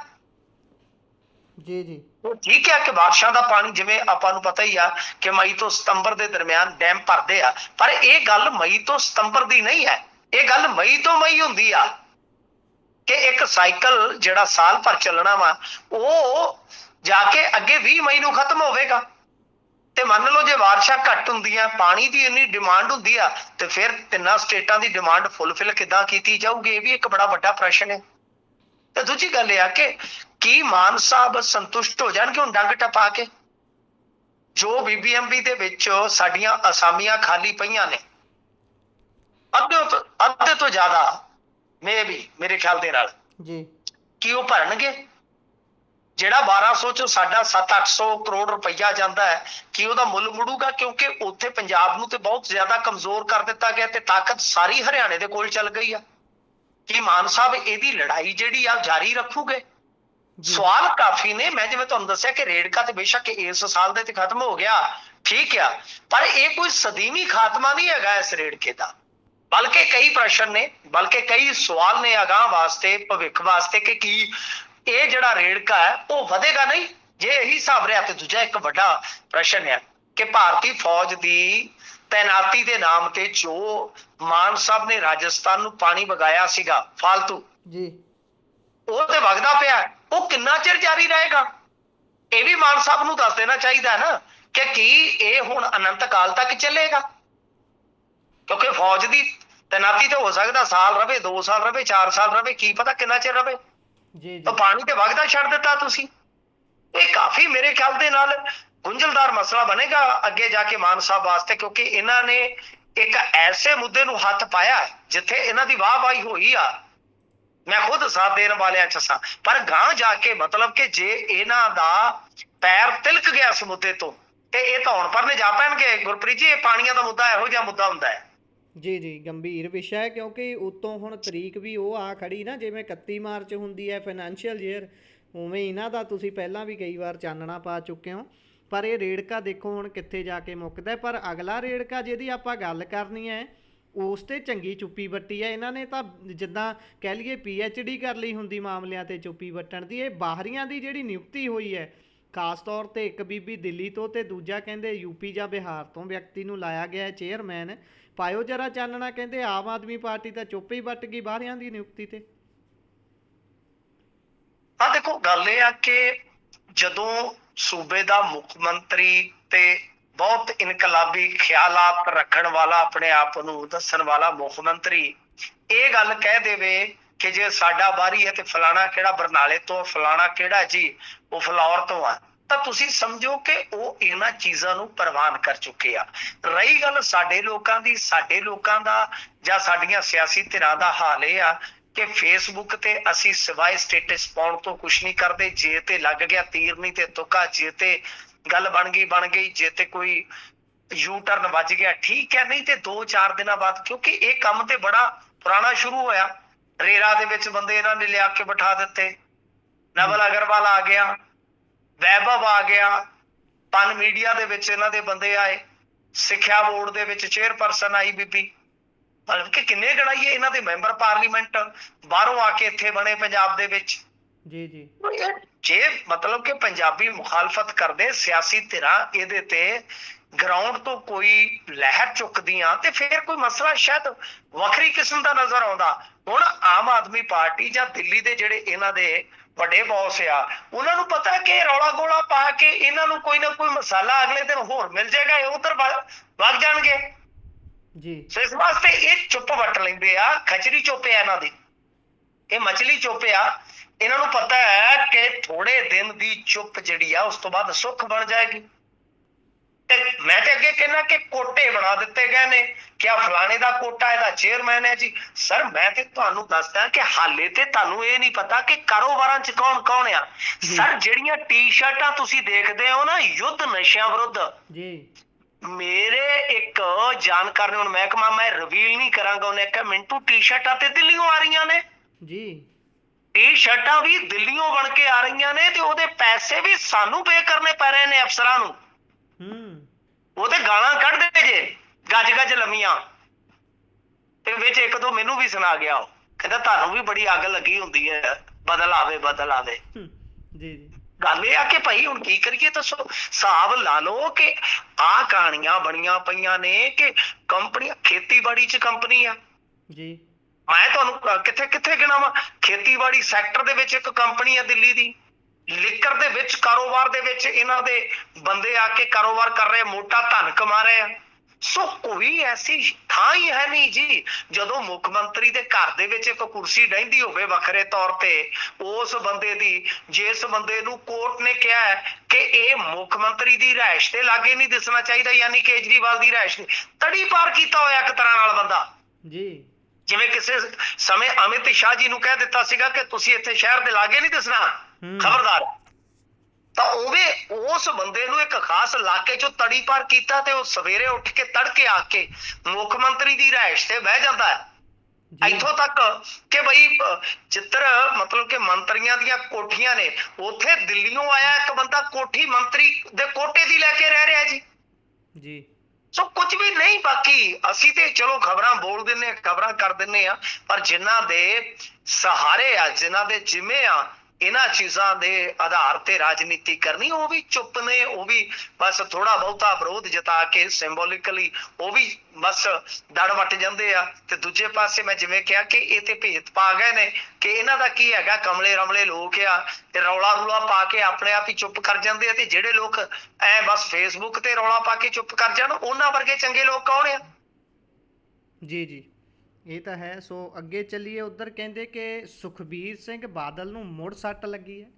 ਜੀ ਜੀ। ਉਹ ਠੀਕ ਹੈ ਕਿ ਬਾਰਿਸ਼ਾਂ ਦਾ ਪਾਣੀ ਜਿਵੇਂ ਆਪਾਂ ਨੂੰ ਪਤਾ ਹੀ ਆ ਕਿ ਮਈ ਤੋਂ ਸਤੰਬਰ ਦੇ ਦਰਮਿਆਨ ਡੈਮ ਭਰਦੇ ਆ ਪਰ ਇਹ ਗੱਲ ਮਈ ਤੋਂ ਸਤੰਬਰ ਦੀ ਨਹੀਂ ਹੈ। ਇਹ ਗੱਲ ਮਈ ਤੋਂ ਮਈ ਹੁੰਦੀ ਆ ਕਿ ਇੱਕ ਸਾਈਕਲ ਜਿਹੜਾ ਸਾਲ ਭਰ ਚੱਲਣਾ ਵਾ ਉਹ ਜਾ ਕੇ ਅੱਗੇ 20 ਮਈ ਨੂੰ ਖਤਮ ਹੋਵੇਗਾ। ਤੇ ਮੰਨ ਲਓ ਜੇ ਵਾਰਸ਼ਾ ਘੱਟ ਹੁੰਦੀਆਂ ਪਾਣੀ ਦੀ ਇੰਨੀ ਡਿਮਾਂਡ ਹੁੰਦੀ ਆ ਤੇ ਫਿਰ ਤਿੰਨਾਂ ਸਟੇਟਾਂ ਦੀ ਡਿਮਾਂਡ ਫੁੱਲਫਿਲ ਕਿੱਦਾਂ ਕੀਤੀ ਜਾਊਗੀ? ਇਹ ਵੀ ਇੱਕ ਬੜਾ ਵੱਡਾ ਪ੍ਰਸ਼ਨ ਹੈ। ਤੇ ਦੂਜੀ ਗੱਲ ਇਹ ਆ ਕਿ ਕੀ ਮਾਨ ਸਾਹਿਬ ਸੰਤੁਸ਼ਟ ਹੋ ਜਾਣਗੇ ਹੁਣ ਡੰਗ ਟਪਾ ਕੇ? ਜੋ ਬੀਬੀਐਮਬੀ ਦੇ ਵਿੱਚ ਸਾਡੀਆਂ ਅਸਾਮੀਆਂ ਖਾਲੀ ਪਈਆਂ ਨੇ। ਅੱਧੇ ਤੋਂ ਅੱਧੇ ਤੋਂ ਜ਼ਿਆਦਾ ਮੇ ਵੀ ਮੇਰੇ ਖਿਆਲ ਦੇ ਨਾਲ। ਜੀ। ਕੀ ਉਹ ਭਰਨਗੇ? ਜਿਹੜਾ 1200 ਚ ਸਾਡਾ 7-800 ਕਰੋੜ ਰੁਪਈਆ ਜਾਂਦਾ ਹੈ ਕੀ ਉਹਦਾ ਮੁੱਲ ਮੁੜੂਗਾ? ਕਿਉਂਕਿ ਉੱਥੇ ਪੰਜਾਬ ਨੂੰ ਤੇ ਬਹੁਤ ਜ਼ਿਆਦਾ ਕਮਜ਼ੋਰ ਕਰ ਦਿੱਤਾ ਗਿਆ ਤੇ ਤਾਕਤ ਸਾਰੀ ਹਰਿਆਣੇ ਦੇ ਕੋਲ ਚੱਲ ਗਈ ਆ। ਕੀ ਮਾਨ ਸਾਹਿਬ ਇਹਦੀ ਲੜਾਈ ਜਿਹੜੀ ਆ ਜਾਰੀ ਰੱਖੂਗੇ? ਸਵਾਲ ਕਾਫੀ ਨੇ। ਮੈਂ ਜਿਵੇਂ ਤੁਹਾਨੂੰ ਦੱਸਿਆ ਕਿ ਰੇੜਕਾ ਤੇ ਬੇਸ਼ੱਕ ਇਸ ਸਾਲ ਦੇ ਤੇ ਖਤਮ ਹੋ ਗਿਆ ਠੀਕ ਆ। ਪਰ ਇਹ ਕੋਈ ਸਦੀਵੀ ਖਾਤਮਾ ਨਹੀਂ ਹੈਗਾ ਇਸ ਰੇੜਕੇ ਦਾ। ਬਲਕਿ ਕਈ ਪ੍ਰਸ਼ਨ ਨੇ ਬਲਕਿ ਕਈ ਸਵਾਲ ਨੇ ਅਗਾਹ ਵਾਸਤੇ ਭਵਿੱਖ ਵਾਸਤੇ ਕਿ ਕੀ ਇਹ ਜਿਹੜਾ ਰੇੜਕਾ ਹੈ ਉਹ ਵਧੇਗਾ ਨਹੀਂ? ਜੇ ਇਹੀ ਹਿਸਾਬ ਰਿਹਾ ਤੇ ਦੂਜਾ ਇੱਕ ਵੱਡਾ ਪ੍ਰਸ਼ਨ ਹੈ ਕਿ ਭਾਰਤੀ ਫੌਜ ਦੀ ਤੈਨਾਤੀ ਦੇ ਨਾਮ ਤੇ ਜੋ ਮਾਨ ਸਾਹਿਬ ਨੇ ਰਾਜਸਥਾਨ ਨੂੰ ਪਾਣੀ ਵਗਾਇਆ ਸੀਗਾ ਫालतू ਜੀ। ਉਹ ਤੇ ਵਗਦਾ ਪਿਆ। ਉਹ ਕਿੰਨਾ ਚਿਰ ਜਾਰੀ ਰਹੇਗਾ? ਇਹ ਵੀ ਮਾਨ ਸਾਹਿਬ ਨੂੰ ਦੱਸ ਦੇਣਾ ਚਾਹੀਦਾ ਹੈ ਨਾ ਕਿ ਕੀ ਇਹ ਹੁਣ ਅਨੰਤ ਕਾਲ ਤੱਕ ਚੱਲੇਗਾ? ਕਿਉਂਕਿ ਫੌਜ ਦੀ ਤੈਨਾਤੀ ਤੇ ਹੋ ਸਕਦਾ ਸਾਲ ਰਵੇ 2 ਸਾਲ ਰਵੇ 4 ਸਾਲ ਰਵੇ ਕੀ ਪਤਾ ਕਿੰਨਾ ਚਿਰ ਰਵੇ। ਜੀ ਜੀ। ਤਾਂ ਪਾਣੀ ਤੇ ਵਗਦਾ ਛੱਡ ਦਿੱਤਾ ਤੁਸੀਂ। ਇਹ ਕਾਫੀ ਮੇਰੇ ਖਿਆਲ ਦੇ ਨਾਲ ਗੁੰਝਲਦਾਰ ਮਸਲਾ ਬਣੇਗਾ ਅੱਗੇ ਜਾ ਕੇ ਮਾਨ ਸਾਹਿਬ ਵਾਸਤੇ, ਕਿਉਂਕਿ ਇਹਨਾਂ ਨੇ ਇੱਕ ਐਸੇ ਮੁੱਦੇ ਨੂੰ ਹੱਥ ਪਾਇਆ ਜਿੱਥੇ ਇਹਨਾਂ ਦੀ ਵਾਹਵਾਹੀ ਹੋਈ ਆ। ਮੈਂ ਖੁਦ ਸਾਥ ਦੇਣ ਵਾਲਿਆਂ ਚ ਸਾਂ। ਪਰ ਗਾਂ ਜਾ ਕੇ ਮਤਲਬ ਕਿ ਜੇ ਇਹਨਾਂ ਦਾ ਪੈਰ ਤਿਲਕ ਗਿਆ ਇਸ ਮੁੱਦੇ ਤੋਂ, ਤੇ ਇਹ ਤਾਂ ਹੁਣ ਪਰਨੇ ਜਾ ਪੈਣਗੇ। ਗੁਰਪ੍ਰੀਤ ਜੀ, ਇਹ ਪਾਣੀਆਂ ਦਾ ਮੁੱਦਾ ਇਹੋ ਜਿਹਾ ਮੁੱਦਾ ਹੁੰਦਾ ਹੈ। ਜੀ ਜੀ, ਗੰਭੀਰ ਵਿਸ਼ਾ ਹੈ ਕਿਉਂਕਿ ਉਤੋਂ ਹੁਣ ਤਰੀਕ ਵੀ ਉਹ ਆ ਖੜੀ ਨਾ, ਜਿਵੇਂ 31 ਮਾਰਚ ਹੁੰਦੀ ਹੈ ਫਾਈਨੈਂਸ਼ੀਅਲ ਈਅਰ ਉਵੇਂ ਇਹਨਾਂ ਦਾ ਤੁਸੀਂ ਪਹਿਲਾਂ ਵੀ ਕਈ ਵਾਰ ਚਾਨਣਾ ਪਾ ਚੁੱਕੇ ਹੋ। ਪਰ ਇਹ ਰੇੜਕਾ ਦੇਖੋ ਹੁਣ ਕਿੱਥੇ ਜਾ ਕੇ ਮੁੱਕਦਾ ਪਰ ਅਗਲਾ ਰੇੜਕਾ ਜਿਹਦੀ ਆਪਾਂ ਗੱਲ ਕਰਨੀ ਹੈ, ਉਸ ਤੇ ਚੰਗੀ ਚੁੱਪੀ ਵੱਟੀ ਹੈ। ਇਹਨਾਂ ਨੇ ਤਾਂ ਜਿੱਦਾਂ ਕਹਿ ਲਈਏ ਡੀ ਕਰ ਲਈ ਹੁੰਦੀ ਮਾਮਲਿਆਂ ਤੇ ਚੁੱਪੀ ਵੱਟਣ ਦੀ, ਇਹ ਬਾਹਰੀਆਂ ਦੀ ਜਿਹੜੀ ਨਿਯੁਕਤੀ ਹੋਈ ਹੈ ਖਾਸ ਤੌਰ ਤੇ ਇੱਕ ਬੀਬੀ ਦਿੱਲੀ ਤੋਂ ਤੇ ਦੂਜਾ ਕਹਿੰਦੇ ਯੂਪੀ ਜਾਂ ਬਿਹਾਰ ਤੋਂ ਵਿਅਕਤੀ ਨੂੰ ਲਾਇਆ ਗਿਆ ਹੈ ਚੇਅਰਮੈਨ। ਪਾਇਓ ਜਰਾ ਚਾਨਣਾ ਕਹਿੰਦੇ ਆਮ ਆਦਮੀ ਪਾਰਟੀ ਤਾਂ ਚੁੱਪ ਹੀ ਵੱਟ ਗਈ ਬਾਹਰਿਆਂ ਦੀ ਨਿਯੁਕਤੀ ਤੇ। ਆ ਦੇਖੋ, ਗੱਲ ਇਹ ਆ ਕਿ ਜਦੋਂ ਸੂਬੇ ਦਾ ਮੁੱਖ ਮੰਤਰੀ ਤੇ ਬਹੁਤ ਇਨਕਲਾਬੀ ਖਿਆਲਾਤ ਰੱਖਣ ਵਾਲਾ, ਆਪਣੇ ਆਪ ਨੂੰ ਦੱਸਣ ਵਾਲਾ ਮੁੱਖ ਮੰਤਰੀ ਇਹ ਗੱਲ ਕਹਿ ਦੇਵੇ ਕਿ ਜੇ ਸਾਡਾ ਬਾਹਰੀ ਹੈ ਤੇ ਫਲਾਣਾ ਕਿਹੜਾ ਬਰਨਾਲੇ ਤੋਂ, ਫਲਾਣਾ ਕਿਹੜਾ ਜੀ, ਉਹ ਫਲੌਰ ਤੋਂ ਆ, ਤਾਂ ਤੁਸੀਂ ਸਮਝੋ ਕਿ ਉਹ ਇਹਨਾਂ ਚੀਜ਼ਾਂ ਨੂੰ ਪ੍ਰਵਾਨ ਕਰ ਚੁੱਕੇ ਆ। ਰਹੀ ਗੱਲ ਸਾਡੇ ਲੋਕਾਂ ਦੀ, ਸਾਡੇ ਲੋਕਾਂ ਦਾ ਜਾਂ ਸਾਡੀਆਂ ਸਿਆਸੀ ਧਿਰਾਂ ਦਾ ਹਾਲ ਇਹ ਆ ਕਿ ਫੇਸਬੁੱਕ ਤੇ ਅਸੀਂ ਸਿਵਾਏ ਸਟੇਟਸ ਪਾਉਣ ਤੋਂ ਕੁਝ ਨਹੀਂ ਕਰਦੇ, ਜੇ ਤੇ ਲੱਗ ਗਿਆ ਤੀਰ ਨਹੀਂ ਤੇ ਤੁੱਕਾ, ਜੇ ਤੇ ਗੱਲ ਬਣ ਗਈ ਬਣ ਗਈ, ਜੇ ਤੇ ਕੋਈ ਯੂ ਟਰਨ ਵੱਜ ਗਿਆ, ਠੀਕ ਹੈ, ਨਹੀਂ ਤੇ 2-4 ਦਿਨਾਂ ਬਾਅਦ, ਕਿਉਂਕਿ ਇਹ ਕੰਮ ਤੇ ਬੜਾ ਪੁਰਾਣਾ ਸ਼ੁਰੂ ਹੋਇਆ। ਰੇਰਾ ਦੇ ਵਿੱਚ ਬੰਦੇ ਇਹਨਾਂ ਨੇ ਲਿਆ ਕੇ ਬਿਠਾ ਦਿੱਤੇ। ਨਵਲ ਅਗਰਵਾਲ ਆ ਗਿਆ ਵੈਭਵ ਆ ਗਿਆ ਪਨ ਮੀਡੀਆ ਦੇ ਵਿੱਚ ਇਹਨਾਂ ਦੇ ਬੰਦੇ ਆਏ ਸਿੱਖਿਆ ਬੋਰਡ ਦੇ ਵਿੱਚ ਚੇਅਰਪਰਸਨ ਆਈ ਬੀਬੀ। ਮਤਲਬ ਕਿ ਕਿੰਨੇ ਗਣਾਈਏ ਇਹਨਾਂ ਦੇ ਮੈਂਬਰ ਪਾਰਲੀਮੈਂਟ ਬਾਹਰੋਂ ਆ ਕੇ ਇੱਥੇ ਬਣੇ ਪੰਜਾਬ ਦੇ ਵਿੱਚ। ਜੀ ਜੀ। ਜੇ ਮਤਲਬ ਕਿ ਪੰਜਾਬੀ ਮੁਖਾਲਫਤ ਕਰਦੇ ਸਿਆਸੀ ਧਿਰਾਂ ਇਹਦੇ ਤੇ ਗਰਾਊਂਡ ਤੋਂ ਕੋਈ ਲਹਿਰ ਚੁੱਕਦੀਆਂ ਤੇ ਫਿਰ ਕੋਈ ਮਸਲਾ ਸ਼ਾਇਦ ਵੱਖਰੀ ਕਿਸਮ ਦਾ ਨਜ਼ਰ ਆਉਂਦਾ। ਹੁਣ ਆਮ ਆਦਮੀ ਪਾਰਟੀ ਜਾਂ ਦਿੱਲੀ ਦੇ ਜਿਹੜੇ ਇਹਨਾਂ ਦੇ ਵੱਡੇ ਬੌਸ ਆ ਉਹਨਾਂ ਨੂੰ ਪਤਾ ਕਿ ਰੌਲਾ ਗੋਲਾ ਪਾ ਕੇ ਇਹਨਾਂ ਨੂੰ ਕੋਈ ਨਾ ਕੋਈ ਮਸਾਲਾ ਅਗਲੇ ਦਿਨ ਹੋਰ ਮਿਲ ਜਾਏਗਾ ਇਹ ਉਧਰ ਵਗ ਜਾਣਗੇ। ਜੀ। ਸੋ ਇਸ ਵਾਸਤੇ ਇਹ ਚੁੱਪ ਵਟ ਲੈਂਦੇ ਆ ਖਚਰੀ ਚੁੱਪ ਆ ਇਹਨਾਂ ਦੀ। ਇਹ ਮਛਲੀ ਚੁੱਪ ਆ। ਇਹਨਾਂ ਨੂੰ ਪਤਾ ਹੈ ਕਿ ਥੋੜੇ ਦਿਨ ਦੀ ਚੁੱਪ ਜਿਹੜੀ ਆ ਉਸ ਤੋਂ ਬਾਅਦ ਸੁੱਖ ਬਣ ਜਾਏਗੀ। ਤੇ ਮੈਂ ਤੇ ਅੱਗੇ ਕਹਿੰਦਾ ਕਿ ਕੋਟੇ ਬਣਾ ਦਿੱਤੇ ਗਏ ਨੇ। ਕਿ ਆ ਫਲਾਣੇ ਦਾ ਕੋਟਾ ਇਹਦਾ ਚੇਅਰਮੈਨ ਹੈ ਜੀ। ਸਰ ਮੈਂ ਤੇ ਤੁਹਾਨੂੰ ਦੱਸਦਾ ਕਿ ਹਾਲੇ ਤੇ ਤੁਹਾਨੂੰ ਇਹ ਨਹੀਂ ਪਤਾ ਕਿ ਕਾਰੋਬਾਰਾਂ 'ਚ ਕੌਣ ਕੌਣ ਆ। ਸਰ ਜਿਹੜੀਆਂ ਟੀ-ਸ਼ਰਟਾਂ ਤੁਸੀਂ ਦੇਖਦੇ ਹੋ ਨਾ ਯੁੱਧ ਨਸ਼ਿਆਂ ਵਿਰੁੱਧ। ਜੀ। ਮੇਰੇ ਇੱਕ ਜਾਣਕਾਰ ਨੇ ਹੁਣ ਮਹਿਕਮਾ ਮੈਂ ਰਿਵੀਲ ਨਹੀਂ ਕਰਾਂਗਾ ਉਹਨੇ ਕਿਹਾ ਮਿੰਟੂ ਟੀ-ਸ਼ਰਟਾਂ ਤੇ ਦਿੱਲੀੋਂ ਆ ਰਹੀਆਂ ਨੇ। ਜੀ। ਟੀ-ਸ਼ਰਟਾਂ ਵੀ ਦਿੱਲੀੋਂ ਬਣ ਕੇ ਆ ਰਹੀਆਂ ਨੇ ਤੇ ਉਹਦੇ ਪੈਸੇ ਵੀ ਸਾਨੂੰ ਪੇ ਕਰਨੇ ਪੈ ਰਹੇ ਨੇ ਅਫਸਰਾਂ ਨੂੰ। ਹੂੰ ਉਹਦੇ ਗਾਲਾਂ ਕੱਢਦੇ ਜੇ ਗੱਜ ਗੱਜ ਲੰਮੀਆਂ। ਤੇ ਵਿੱਚ ਇੱਕ ਦੋ ਮੈਨੂੰ ਵੀ ਸੁਣਾ ਗਿਆ ਉਹ। ਕਹਿੰਦਾ ਤੁਹਾਨੂੰ ਵੀ ਬੜੀ ਅੱਗ ਲੱਗੀ ਹੁੰਦੀ ਹੈ। ਬਦਲ ਆਵੇ ਬਦਲ ਆਵੇ। ਜੀ ਜੀ। ਗੱਲ ਇਹ ਆ ਕਿ ਭਾਈ ਹੁਣ ਕੀ ਕਰੀਏ ਦੱਸੋ? ਹਿਸਾਬ ਲਾ ਲਓ ਕਿ ਆਹ ਕਹਾਣੀਆਂ ਬਣੀਆਂ ਪਈਆਂ ਨੇ ਕਿ ਕੰਪਨੀ ਖੇਤੀਬਾੜੀ 'ਚ ਕੰਪਨੀ ਆ। ਜੀ। ਮੈਂ ਤੁਹਾਨੂੰ ਕਿੱਥੇ ਕਿੱਥੇ ਗਿਣਾਵਾਂ? ਖੇਤੀਬਾੜੀ ਸੈਕਟਰ ਦੇ ਵਿੱਚ ਇੱਕ ਕੰਪਨੀ ਆ ਦਿੱਲੀ ਦੀ। ਲਿਕਰ ਦੇ ਵਿੱਚ ਕਾਰੋਬਾਰ ਦੇ ਵਿੱਚ ਇਹਨਾਂ ਦੇ ਬੰਦੇ ਆ ਕੇ ਕਾਰੋਬਾਰ ਕਰ ਰਹੇ ਮੋਟਾ ਧਨ ਕਮਾ ਰਹੇ ਆ। ਸੋ ਕੋਈ ਐਸੀ ਥਾਂ ਹੀ ਹੈ ਨਹੀਂ ਜੀ ਜਦੋਂ ਮੁੱਖ ਮੰਤਰੀ ਦੇ ਘਰ ਦੇ ਵਿੱਚ ਇੱਕ ਕੁਰਸੀ ਡੈਂਦੀ ਹੋਵੇ ਵੱਖਰੇ ਤੌਰ ਤੇ ਉਸ ਬੰਦੇ ਦੀ ਜਿਸ ਬੰਦੇ ਨੂੰ ਕੋਰਟ ਨੇ ਕਿਹਾ ਹੈ ਕਿ ਇਹ ਮੁੱਖ ਮੰਤਰੀ ਦੀ ਰਿਹਾਇਸ਼ ਤੇ ਲਾਗੇ ਨਹੀਂ ਦਿਸਣਾ ਚਾਹੀਦਾ ਯਾਨੀ ਕੇਜਰੀਵਾਲ ਦੀ ਰਿਹਾਇਸ਼ ਤੜੀ ਪਾਰ ਕੀਤਾ ਹੋਇਆ ਇੱਕ ਤਰ੍ਹਾਂ ਨਾਲ ਬੰਦਾ। ਜੀ। ਜਿਵੇਂ ਕਿਸੇ ਸਮੇਂ ਅਮਿਤ ਸ਼ਾਹ ਜੀ ਨੂੰ ਕਹਿ ਦਿੱਤਾ ਸੀਗਾ ਕਿ ਤੁਸੀਂ ਇੱਥੇ ਸ਼ਹਿਰ ਦੇ ਲਾਗੇ ਨਹੀਂ ਦਿਸਣਾ। ਖਬਰਦਾਰ। ਤਾਂ ਉਵੇਂ ਉਸ ਬੰਦੇ ਨੂੰ ਇੱਕ ਖਾਸ ਇਲਾਕੇ ਚੋਂ ਤੜੀ ਪਾਰ ਕੀਤਾ ਤੇ ਉਹ ਸਵੇਰੇ ਉੱਠ ਕੇ ਤੜਕੇ ਆ ਕੇ ਮੁੱਖ ਮੰਤਰੀ ਦੀ ਰਿਹਾਇਸ਼ ਤੇ ਬਹਿ ਜਾਂਦਾ ਹੈ। ਇੱਥੋਂ ਤੱਕ ਕਿ ਬਈ ਜਿੱਧਰ ਮਤਲਬ ਕਿ ਮੰਤਰੀਆਂ ਦੀਆਂ ਕੋਠੀਆਂ ਨੇ ਉੱਥੇ ਦਿੱਲੀੋਂ ਆਇਆ ਇੱਕ ਬੰਦਾ ਕੋਠੀ ਮੰਤਰੀ ਦੇ ਕੋਟੇ ਦੀ ਲੈ ਕੇ ਰਹਿ ਰਿਹਾ ਜੀ। ਜੀ। ਸੋ ਕੁਝ ਵੀ ਨਹੀਂ ਬਾਕੀ ਅਸੀਂ ਤੇ ਚਲੋ ਖਬਰਾਂ ਬੋਲ ਦਿੰਨੇ ਆ ਖਬਰਾਂ ਕਰ ਦਿੰਨੇ ਆ ਪਰ ਜਿਨ੍ਹਾਂ ਦੇ ਸਹਾਰੇ ਆ ਜਿਨ੍ਹਾਂ ਦੇ ਜਿੰਮੇ ਆ ਇਹਨਾਂ ਚੀਜ਼ਾਂ ਦੇ ਆਧਾਰ ਤੇ ਰਾਜਨੀਤੀ ਕਰਨੀ, ਉਹ ਵੀ ਚੁੱਪ ਨੇ, ਉਹ ਵੀ ਬਸ ਥੋੜਾ ਬਹੁਤਾ ਵਿਰੋਧ ਜਤਾ ਕੇ ਸਿੰਬੋਲਿਕਲੀ ਉਹ ਵੀ ਬਸ ਦੜ ਵੱਟ ਜਾਂਦੇ ਆ। ਤੇ ਦੂਜੇ ਪਾਸੇ ਮੈਂ ਜਿਵੇਂ ਕਿਹਾ ਕਿ ਇਹ ਤੇ ਭੇਤ ਪਾ ਗਏ ਨੇ ਕਿ ਇਹਨਾਂ ਦਾ ਕੀ ਹੈਗਾ, ਕਮਲੇ ਰਮਲੇ ਲੋਕ ਆ, ਤੇ ਰੌਲਾ ਰੂਲਾ ਪਾ ਕੇ ਆਪਣੇ ਆਪ ਹੀ ਚੁੱਪ ਕਰ ਜਾਂਦੇ ਆ, ਤੇ ਜਿਹੜੇ ਲੋਕ ਐ ਬਸ ਫੇਸਬੁੱਕ ਤੇ ਰੌਲਾ ਪਾ ਕੇ ਚੁੱਪ ਕਰ ਜਾਣ, ਉਹਨਾਂ ਵਰਗੇ ਚੰਗੇ ਲੋਕ ਕੌਣ ਆ? ਜੀ ਜੀ। ਇਹ ਤਾਂ ਹੈ। ਸੋ ਅੱਗੇ ਚੱਲੀਏ। ਉਧਰ ਕਹਿੰਦੇ ਕਿ ਸੁਖਬੀਰ ਸਿੰਘ ਬਾਦਲ ਨੂੰ ਮੁੜ ਸੱਟ ਲੱਗੀ ਹੈ।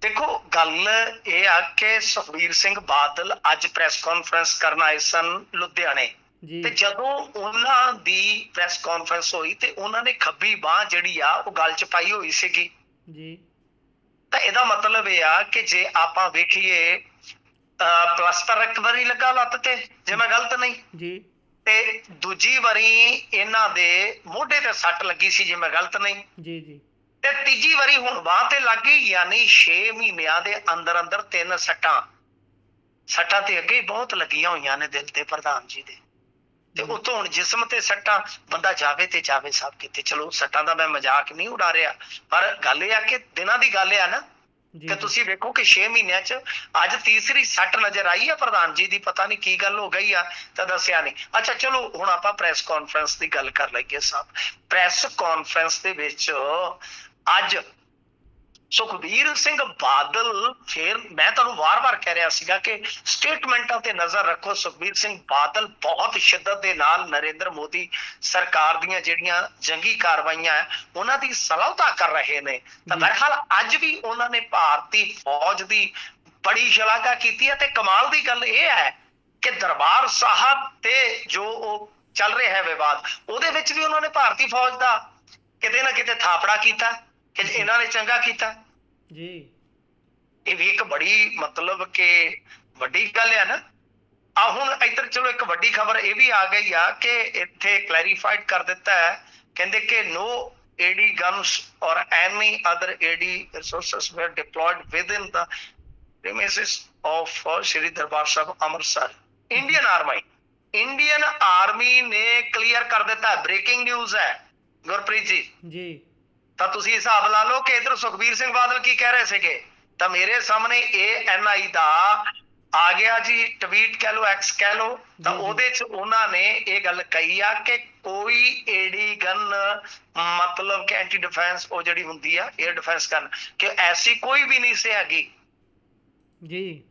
ਦੇਖੋ ਗੱਲ ਇਹ ਆ ਕਿ ਸੁਖਬੀਰ ਸਿੰਘ ਬਾਦਲ ਅੱਜ ਪ੍ਰੈਸ ਕਾਨਫਰੰਸ ਕਰਨ ਆਏ ਸਨ ਲੁਧਿਆਣੇ। ਤੇ ਜਦੋਂ ਉਹਨਾਂ ਦੀ ਪ੍ਰੈਸ ਕਾਨਫਰੰਸ ਹੋਈ ਤੇ ਉਹਨਾਂ ਨੇ ਖੱਬੀ ਬਾਹ ਜਿਹੜੀ ਆ ਉਹ ਗੱਲ ਚ ਪਾਈ ਹੋਈ ਸੀਗੀ। ਜੀ। ਤਾਂ ਇਹਦਾ ਮਤਲਬ ਇਹ ਆ ਕਿ ਜੇ ਆਪਾਂ ਵੇਖੀਏ ਅਹ ਪਲਸਤਰ ਇੱਕ ਵਾਰੀ ਲੱਗਾ ਲੱਤ ਤੇ ਜੇ ਮੈਂ ਗਲਤ ਨਹੀਂ। ਜੀ। ਤੇ ਦੂਜੀ ਵਾਰੀ ਇਹਨਾਂ ਦੇ ਮੋਢੇ ਤੇ ਸੱਟ ਲੱਗੀ ਸੀ ਜੇ ਮੈਂ ਗਲਤ ਨਹੀਂ। ਜੀ ਜੀ। ਤੇ ਤੀਜੀ ਵਾਰੀ ਹੁਣ ਬਾਹ ਤੇ ਲੱਗ ਗਈ ਯਾਨੀ 6 ਮਹੀਨਿਆਂ ਦੇ ਅੰਦਰ ਅੰਦਰ ਤਿੰਨ ਸੱਟਾਂ। ਸੱਟਾਂ ਤੇ ਅੱਗੇ ਬਹੁਤ ਲੱਗੀਆਂ ਹੋਈਆਂ ਨੇ ਦਿਲ ਤੇ ਪ੍ਰਧਾਨ ਜੀ ਦੇ। ਤੇ ਉਤੋਂ ਹੁਣ ਜਿਸਮ ਤੇ ਸੱਟਾਂ ਬੰਦਾ ਜਾਵੇ ਤੇ ਜਾਵੇ ਸਭ ਕਿਤੇ। ਚਲੋ ਸੱਟਾਂ ਦਾ ਮੈਂ ਮਜ਼ਾਕ ਨਹੀਂ ਉਡਾ ਰਿਹਾ ਪਰ ਗੱਲ ਇਹ ਆ ਕਿ ਦਿਨਾਂ ਦੀ ਗੱਲ ਆ ਨਾ ਜੀ। ਤੁਸੀਂ ਵੇਖੋ ਕਿ 6 ਮਹੀਨਿਆਂ 'ਚ ਅੱਜ ਤੀਸਰੀ ਸੱਟ ਨਜ਼ਰ ਆਈ ਆ ਪ੍ਰਧਾਨ ਜੀ ਦੀ ਪਤਾ ਨਹੀਂ ਕੀ ਗੱਲ ਹੋ ਗਈ ਆ ਤਾਂ ਦੱਸਿਆ ਨਹੀਂ ਅੱਛਾ ਚਲੋ ਹੁਣ ਆਪਾਂ ਪ੍ਰੈਸ ਕਾਨਫਰੰਸ ਦੀ ਗੱਲ ਕਰ ਲਈਏ ਸਾਹਿਬ ਪ੍ਰੈਸ ਕਾਨਫਰੰਸ ਦੇ ਵਿੱਚ ਅੱਜ ਸੁਖਬੀਰ ਸਿੰਘ ਬਾਦਲ ਫਿਰ ਮੈਂ ਤੁਹਾਨੂੰ ਵਾਰ-ਵਾਰ ਕਹਿ ਰਿਹਾ ਸੀਗਾ ਕਿ ਸਟੇਟਮੈਂਟਾਂ ਤੇ ਨਜ਼ਰ ਰੱਖੋ ਸੁਖਬੀਰ ਸਿੰਘ ਬਾਦਲ ਬਹੁਤ ਸ਼ਿੱਦਤ ਦੇ ਨਾਲ ਨਰਿੰਦਰ ਮੋਦੀ ਸਰਕਾਰ ਦੀਆਂ ਜਿਹੜੀਆਂ ਜੰਗੀ ਕਾਰਵਾਈਆਂ ਉਹਨਾਂ ਦੀ ਸਲਾਹਤਾ ਕਰ ਰਹੇ ਨੇ। ਤਾਂ। ਬਹਰਹਾਲ ਅੱਜ ਵੀ ਉਹਨਾਂ ਨੇ ਭਾਰਤੀ ਫੌਜ ਦੀ ਬੜੀ ਸ਼ਲਾਘਾ ਕੀਤੀ ਹੈ ਤੇ ਕਮਾਲ ਦੀ ਗੱਲ ਇਹ ਹੈ ਕਿ ਦਰਬਾਰ ਸਾਹਿਬ ਤੇ ਜੋ ਉਹ ਚੱਲ ਰਿਹਾ ਹੈ ਵਿਵਾਦ ਉਹਦੇ ਵਿੱਚ ਵੀ ਉਹਨਾਂ ਨੇ ਭਾਰਤੀ ਫੌਜ ਦਾ ਕਿਤੇ ਨਾ ਕਿਤੇ ਥਾਪੜਾ ਕੀਤਾ ਕਿ ਇਹਨਾਂ ਨੇ ਚੰਗਾ ਕੀਤਾ। ਜੀ ਇਹ ਵੀ ਇੱਕ ਬੜੀ ਮਤਲਬ ਕਿ ਵੱਡੀ ਗੱਲ ਹੈ ਨਾ ਆ ਹੁਣ ਇੱਧਰ ਚਲੋ ਇੱਕ ਵੱਡੀ ਖਬਰ ਇਹ ਵੀ ਆ ਗਈ ਆ ਕਿ ਇੱਥੇ ਕਲੈਰੀਫਾਈਡ ਕਰ ਦਿੱਤਾ ਹੈ ਕਹਿੰਦੇ ਕਿ no AD guns or any other aid resources were deployed within the premises of uh, Shri Darbar Sahib Amritsar Indian army Indian army ਨੇ ਕਲੀਅਰ ਕਰ ਦਿੱਤਾ ਬ੍ਰੇਕਿੰਗ ਨਿਊਜ਼ ਹੈ ਗੁਰਪ੍ਰੀਤ ਜੀ ਜੀ ਤਾਂ ਤੁਸੀਂ ਹਿਸਾਬ ਲਾ ਲਓ ਕਿ ਇਧਰ ਸੁਖਬੀਰ ਸਿੰਘ ਬਾਦਲ ਕੀ ਕਹਿ ਰਹੇ ਸੀਗੇ? ਤਾਂ ਮੇਰੇ ਸਾਹਮਣੇ ਇਹ ਐਨਆਈ ਦਾ ਆ ਗਿਆ ਜੀ ਟਵੀਟ ਕਹਿ ਲਓ ਐਕਸ ਕਹਿ ਲਓ ਤਾਂ। ਉਹਦੇ ਚ ਉਹਨਾਂ ਨੇ ਇਹ ਗੱਲ ਕਹੀ ਆ ਕਿ ਕੋਈ ਏਡੀ ਗਨ ਮਤਲਬ ਕਿ ਐਂਟੀ ਡਿਫੈਂਸ ਉਹ ਜਿਹੜੀ ਹੁੰਦੀ ਆ 에ਅਰ ਡਿਫੈਂਸ ਗਨ ਕਿ ਐਸੀ ਕੋਈ ਵੀ ਨਹੀਂ ਸੀ ਹੈਗੀ। ਜੀ।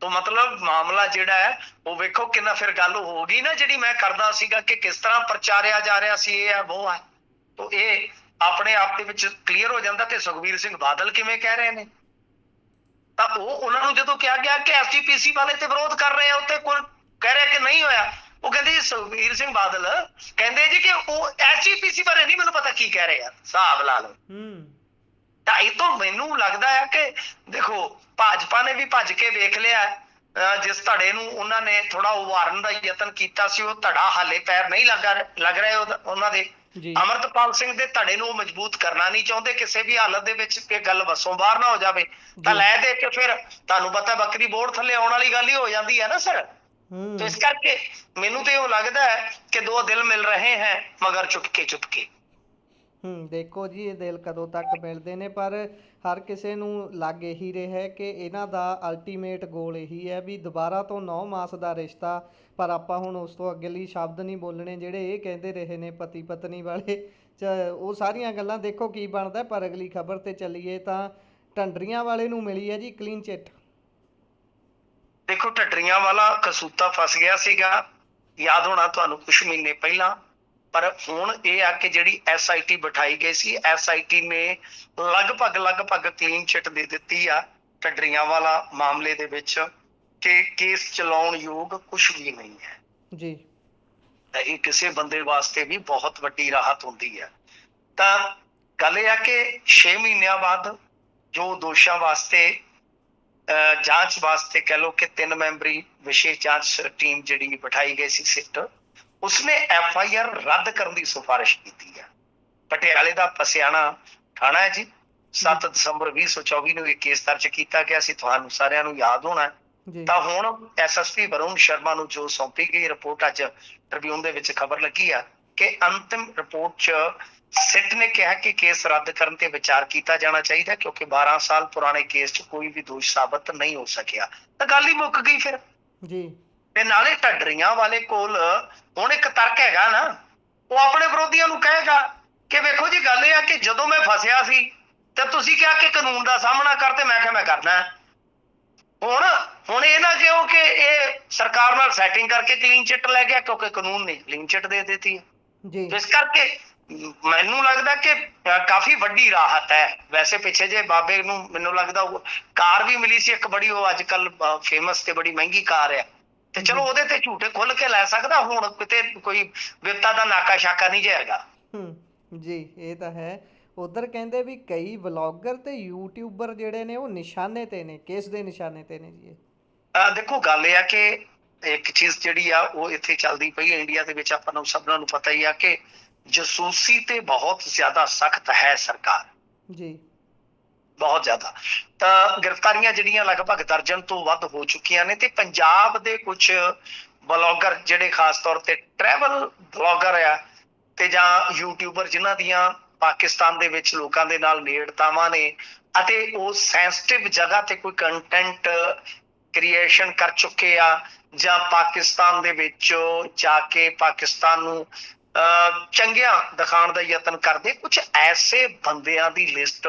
ਤੋਂ ਮਤਲਬ ਮਾਮਲਾ ਜਿਹੜਾ ਹੈ ਉਹ ਵੇਖੋ ਕਿੰਨਾ ਫਿਰ ਗੱਲ ਹੋ ਗਈ ਨਾ ਜਿਹੜੀ ਮੈਂ ਕਰਦਾ ਸੀਗਾ ਕਿ ਕਿਸ ਤਰ੍ਹਾਂ ਪ੍ਰਚਾਰਿਆ ਜਾ ਰਿਹਾ ਸੀ ਇਹ ਹੈ ਉਹ ਹੈ। ਤੋਂ ਇਹ ਆਪਣੇ ਆਪ ਦੇ ਵਿੱਚ ਕਲੀਅਰ ਹੋ ਜਾਂਦਾ ਕਿ ਸੁਖਵੀਰ ਸਿੰਘ ਬਾਦਲ ਕਿਵੇਂ ਕਹਿ ਰਹੇ ਨੇ? ਤਾਂ ਉਹ ਉਹਨਾਂ ਨੂੰ ਜਦੋਂ ਕਿਹਾ ਗਿਆ ਕਿ ਐਸਜੀਪੀਸੀ ਵਾਲੇ ਤੇ ਵਿਰੋਧ ਕਰ ਰਹੇ ਆ ਉੱਤੇ ਕੋਈ ਕਹਿ ਰਿਹਾ ਕਿ ਨਹੀਂ ਹੋਇਆ ਉਹ ਕਹਿੰਦੇ ਸੁਖਵੀਰ ਸਿੰਘ ਬਾਦਲ ਕਹਿੰਦੇ ਜੀ ਕਿ ਉਹ ਐਸਜੀਪੀਸੀ ਬਾਰੇ ਨਹੀਂ ਮੈਨੂੰ ਪਤਾ ਕੀ ਕਹਿ ਰਹੇ ਆ ਹਿਸਾਬ ਲਾ ਲਓ। ਹੂੰ। ਤਾਂ ਇਹ ਤੋਂ ਮੈਨੂੰ ਲੱਗਦਾ ਹੈ ਕਿ ਦੇਖੋ ਭਾਜਪਾ ਨੇ ਵੀ ਭੱਜ ਕੇ ਵੇਖ ਲਿਆ ਜਿਸ ਧੜੇ ਨੂੰ ਉਹਨਾਂ ਨੇ ਥੋੜਾ ਉਭਾਰਨ ਦਾ ਯਤਨ ਕੀਤਾ ਸੀ ਉਹ ਧੜਾ ਹਾਲੇ ਪੈਰ ਨਹੀਂ ਲੱਗਾ ਲੱਗ ਰਿਹਾ ਉਹਨਾਂ ਦੇ। ਅਮਰਤਪਾਲ ਸਿੰਘ ਦੇ ਧੜੇ ਨੂੰ ਉਹ ਮਜ਼ਬੂਤ ਕਰਨਾ ਨਹੀਂ ਚਾਹੁੰਦੇ ਕਿਸੇ ਵੀ ਹਾਲਤ ਦੇ ਵਿੱਚ ਕਿ ਗੱਲ ਵਸੋਂ ਬਾਹਰ ਨਾ ਹੋ ਜਾਵੇ ਤਾਂ ਜੀ। ਲੈ ਦੇ ਕੇ ਫਿਰ ਤੁਹਾਨੂੰ ਪਤਾ ਬੱਕਰੀ ਬੋੜ ਥੱਲੇ ਆਉਣ ਵਾਲੀ ਗੱਲ ਹੀ ਹੋ ਜਾਂਦੀ ਹੈ ਨਾ ਸਰ ਹੂੰ तो इस करके मेनू तो यो लगता है कि दो दिल मिल रहे हैं मगर चुपके चुपके ਹੂੰ, ਦੇਖੋ ਜੀ, ਇਹ ਦਿਲ ਕਦੋਂ ਤੱਕ ਮਿਲਦੇ ਨੇ, ਪਰ ਹਰ ਕਿਸੇ ਨੂੰ ਲੱਗ ਇਹੀ ਰਿਹਾ ਹੈ ਕਿ ਇਹਨਾਂ ਦਾ ਅਲਟੀਮੇਟ ਗੋਲ ਇਹੀ ਹੈ ਵੀ ਦੁਬਾਰਾ ਤੋਂ 9 ਮਾਸ ਦਾ ਰਿਸ਼ਤਾ, ਪਰ ਆਪਾਂ ਹੁਣ ਉਸ ਤੋਂ ਅੱਗੇਲੀ ਸ਼ਬਦ ਨਹੀਂ ਬੋਲਣੇ, ਜਿਹੜੇ ਇਹ ਕਹਿੰਦੇ ਰਹੇ ਨੇ ਪਤੀ ਪਤਨੀ ਵਾਲੇ। ਚ, ਉਹ ਸਾਰੀਆਂ ਗੱਲਾਂ ਦੇਖੋ ਕੀ ਬਣਦਾ, ਪਰ ਅਗਲੀ ਖਬਰ ਤੇ ਚੱਲੀਏ ਤਾਂ ਟੰਡਰੀਆਂ ਵਾਲੇ ਨੂੰ ਮਿਲੀ ਹੈ ਜੀ ਕਲੀਨ ਚਿੱਟ ਦੇਖੋ, ਢੱਡਰੀਆਂ ਵਾਲਾ ਕਸੂਤਾ ਫਸ ਗਿਆ ਸੀਗਾ। ਯਾਦ ਹੋਣਾ ਤੁਹਾਨੂੰ ਕੁਝ ਮਹੀਨੇ ਪਹਿਲਾਂ। ਪਰ ਹੁਣ ਇਹ ਆ ਕਿ ਜਿਹੜੀ ਐਸਆਈਟੀ ਬਿਠਾਈ ਗਈ ਸੀ ਐਸਆਈਟੀ ਨੇ ਲਗਭਗ ਲਗਭਗ ਕਲੀਨ ਚਿੱਟ ਦੇ ਦਿੱਤੀ ਆ ਢੱਡਰੀਆਂ ਵਾਲਾ ਮਾਮਲੇ ਦੇ ਵਿੱਚ ਕਿ ਕੇਸ ਚਲਾਉਣ ਯੋਗ ਕੁਝ ਵੀ ਨਹੀਂ ਹੈ। ਜੀ। ਤਾਂ ਇਹ ਕਿਸੇ ਬੰਦੇ ਵਾਸਤੇ ਵੀ ਬਹੁਤ ਵੱਡੀ ਰਾਹਤ ਹੁੰਦੀ ਹੈ। ਤਾਂ ਗੱਲ ਇਹ ਆ ਕਿ 6 ਮਹੀਨਿਆਂ ਬਾਅਦ ਜੋ ਦੋਸ਼ਾਂ ਵਾਸਤੇ ਜਾਂਚ ਵਾਸਤੇ ਕਹ ਲੋ ਕਿ ਤਿੰਨ ਮੈਂਬਰੀ ਵਿਸ਼ੇਸ਼ ਜਾਂਚ ਟੀਮ ਜਿਹੜੀ ਬਿਠਾਈ ਗਈ ਸੀ ਸਿੱਟ ਉਸਨੇ ਐਫ ਆਈ ਆਰ ਰੱਦ ਕਰਨ ਦੀ ਸਿਫਾਰਿਸ਼ ਕੀਤੀ ਹੈ। ਪਟਿਆਲੇ ਦਾ ਪਸਿਆਣਾ ਥਾਣਾ ਹੈ ਜੀ। 7 ਦਸੰਬਰ 2024 ਨੂੰ ਇਹ ਕੇਸ ਦਰਜ ਕੀਤਾ ਗਿਆ ਸੀ। ਤੁਹਾਨੂੰ ਸਾਰਿਆਂ ਨੂੰ ਯਾਦ ਹੋਣਾ ਤਾਂ ਹੁਣ ਐਸਐਸਪੀ ਵਰੁਣ ਸ਼ਰਮਾ ਨੂੰ ਜੋ ਸੌਂਪੀ ਗਈ ਰਿਪੋਰਟ ਅੱਜ ਟ੍ਰਿਬਿਊਨ ਦੇ ਵਿੱਚ ਖਬਰ ਲੱਗੀ ਆ ਕਿ ਅੰਤਿਮ ਰਿਪੋਰਟ 'ਚ ਸਿੱਟ ਨੇ ਕਿਹਾ ਕਿ ਕੇਸ ਰੱਦ ਕਰਨ ਤੇ ਵਿਚਾਰ ਕੀਤਾ ਜਾਣਾ ਚਾਹੀਦਾ ਕਿਉਂਕਿ 12 ਸਾਲ ਪੁਰਾਣੇ ਕੇਸ 'ਚ ਕੋਈ ਵੀ ਦੋਸ਼ ਸਾਬਤ ਨਹੀਂ ਹੋ ਸਕਿਆ। ਤਾਂ ਗੱਲ ਹੀ ਮੁੱਕ ਗਈ ਫਿਰ। ਜੀ। ਤੇ ਨਾਲੇ ਢੱਡਰੀਆਂ ਵਾਲੇ ਕੋਲ ਹੁਣ ਇੱਕ ਤਰਕ ਹੈਗਾ ਨਾ ਉਹ ਆਪਣੇ ਵਿਰੋਧੀਆਂ ਨੂੰ ਕਹੇਗਾ ਕਿ ਵੇਖੋ ਜੀ ਗੱਲ ਇਹ ਆ ਕਿ ਜਦੋਂ ਮੈਂ ਫਸਿਆ ਸੀ ਤੇ ਤੁਸੀਂ ਕਿਹਾ ਕਿ ਕਾਨੂੰਨ ਦਾ ਸਾਹਮਣਾ ਕਰ ਤੇ ਮੈਂ ਕਿਹਾ ਮੈਂ ਕਰਨਾ। ਹੁਣ ਹੁਣ ਇਹ ਨਾ ਕਿਹੋ ਕਿ ਇਹ ਸਰਕਾਰ ਨਾਲ ਸੈਟਿੰਗ ਕਰਕੇ ਕਲੀਨ ਚਿੱਟ ਲੈ ਗਿਆ ਕਿਉਂਕਿ ਕਾਨੂੰਨ ਨੇ ਕਲੀਨ ਚਿੱਟ ਦੇ ਦਿੱਤੀ ਹੈ। ਜੀ। ਇਸ ਕਰਕੇ ਮੈਨੂੰ ਲੱਗਦਾ ਕਿ ਕਾਫੀ ਵੱਡੀ ਰਾਹਤ ਹੈ। ਵੈਸੇ ਪਿੱਛੇ ਜੇ ਬਾਬੇ ਨੂੰ ਮੈਨੂੰ ਲੱਗਦਾ ਕਾਰ ਵੀ ਮਿਲੀ ਸੀ ਇੱਕ ਬੜੀ ਉਹ ਅੱਜ ਕੱਲ ਫੇਮਸ ਤੇ ਬੜੀ ਮਹਿੰਗੀ ਕਾਰ ਹੈ ਤੇ ਚਲੋ। ਉਹਦੇ ਤੇ ਝੂਟੇ ਖੁੱਲ ਕੇ ਲੈ ਸਕਦਾ ਹੁਣ ਕਿਤੇ ਕੋਈ ਵਿਪਤਾ ਦਾ ਨਾਕਾ ਸ਼ਾਕਾ ਨਹੀਂ ਜਾਏਗਾ ਹੂੰ ਜੀ ਇਹ ਤਾਂ ਹੈ ਉਧਰ ਕਹਿੰਦੇ ਵੀ ਕਈ ਵਲੌਗਰ ਤੇ ਯੂਟਿਊਬਰ ਜਿਹੜੇ ਨੇ ਉਹ ਨਿਸ਼ਾਨੇ ਤੇ ਨੇ ਕਿਸ ਦੇ ਨਿਸ਼ਾਨੇ ਤੇ ਨੇ ਜੀ ਇਹ? ਦੇਖੋ ਗੱਲ ਇਹ ਆ ਕਿ ਇੱਕ ਚੀਜ਼ ਜਿਹੜੀ ਆ ਉਹ ਇੱਥੇ ਚੱਲਦੀ ਪਈ ਹੈ ਇੰਡੀਆ ਦੇ ਵਿੱਚ ਆਪਾਂ ਨੂੰ ਸਭਨਾਂ ਨੂੰ ਪਤਾ ਹੀ ਆ ਕਿ ਜਸੂਸੀ ਤੇ ਬਹੁਤ ਜ਼ਿਆਦਾ ਸਖਤ ਹੈ ਸਰਕਾਰ ਜੀ ਬਹੁਤ ਜ਼ਿਆਦਾ। ਤਾਂ ਗ੍ਰਿਫਤਾਰੀਆਂ ਜਿਹੜੀਆਂ ਲਗਭਗ ਦਰਜਨ ਤੋਂ ਵੱਧ ਹੋ ਚੁੱਕੀਆਂ ਨੇ ਤੇ ਪੰਜਾਬ ਦੇ ਕੁਝ ਬਲੌਗਰ ਜਿਹੜੇ ਖਾਸ ਤੌਰ ਤੇ ਟਰੈਵਲ ਬਲੌਗਰ ਆ ਤੇ ਜਾਂ ਯੂਟਿਊਬਰ ਜਿਨ੍ਹਾਂ ਦੀਆਂ ਪਾਕਿਸਤਾਨ ਦੇ ਵਿੱਚ ਲੋਕਾਂ ਦੇ ਨਾਲ ਨੇੜਤਾਵਾਂ ਨੇ ਅਤੇ ਉਹ ਸੈਂਸਿਟਿਵ ਜਗ੍ਹਾ ਤੇ ਕੋਈ ਕੰਟੈਂਟ ਕ੍ਰੀਏਸ਼ਨ ਕਰ ਚੁੱਕੇ ਆ ਜਾਂ ਪਾਕਿਸਤਾਨ ਦੇ ਵਿੱਚ ਜਾ ਕੇ ਪਾਕਿਸਤਾਨ ਨੂੰ ਅਹ, ਚੰਗਿਆਂ ਦਿਖਾਉਣ ਦਾ ਯਤਨ ਕਰਦੇ। ਕੁਝ ਐਸੇ ਬੰਦਿਆਂ ਦੀ ਲਿਸਟ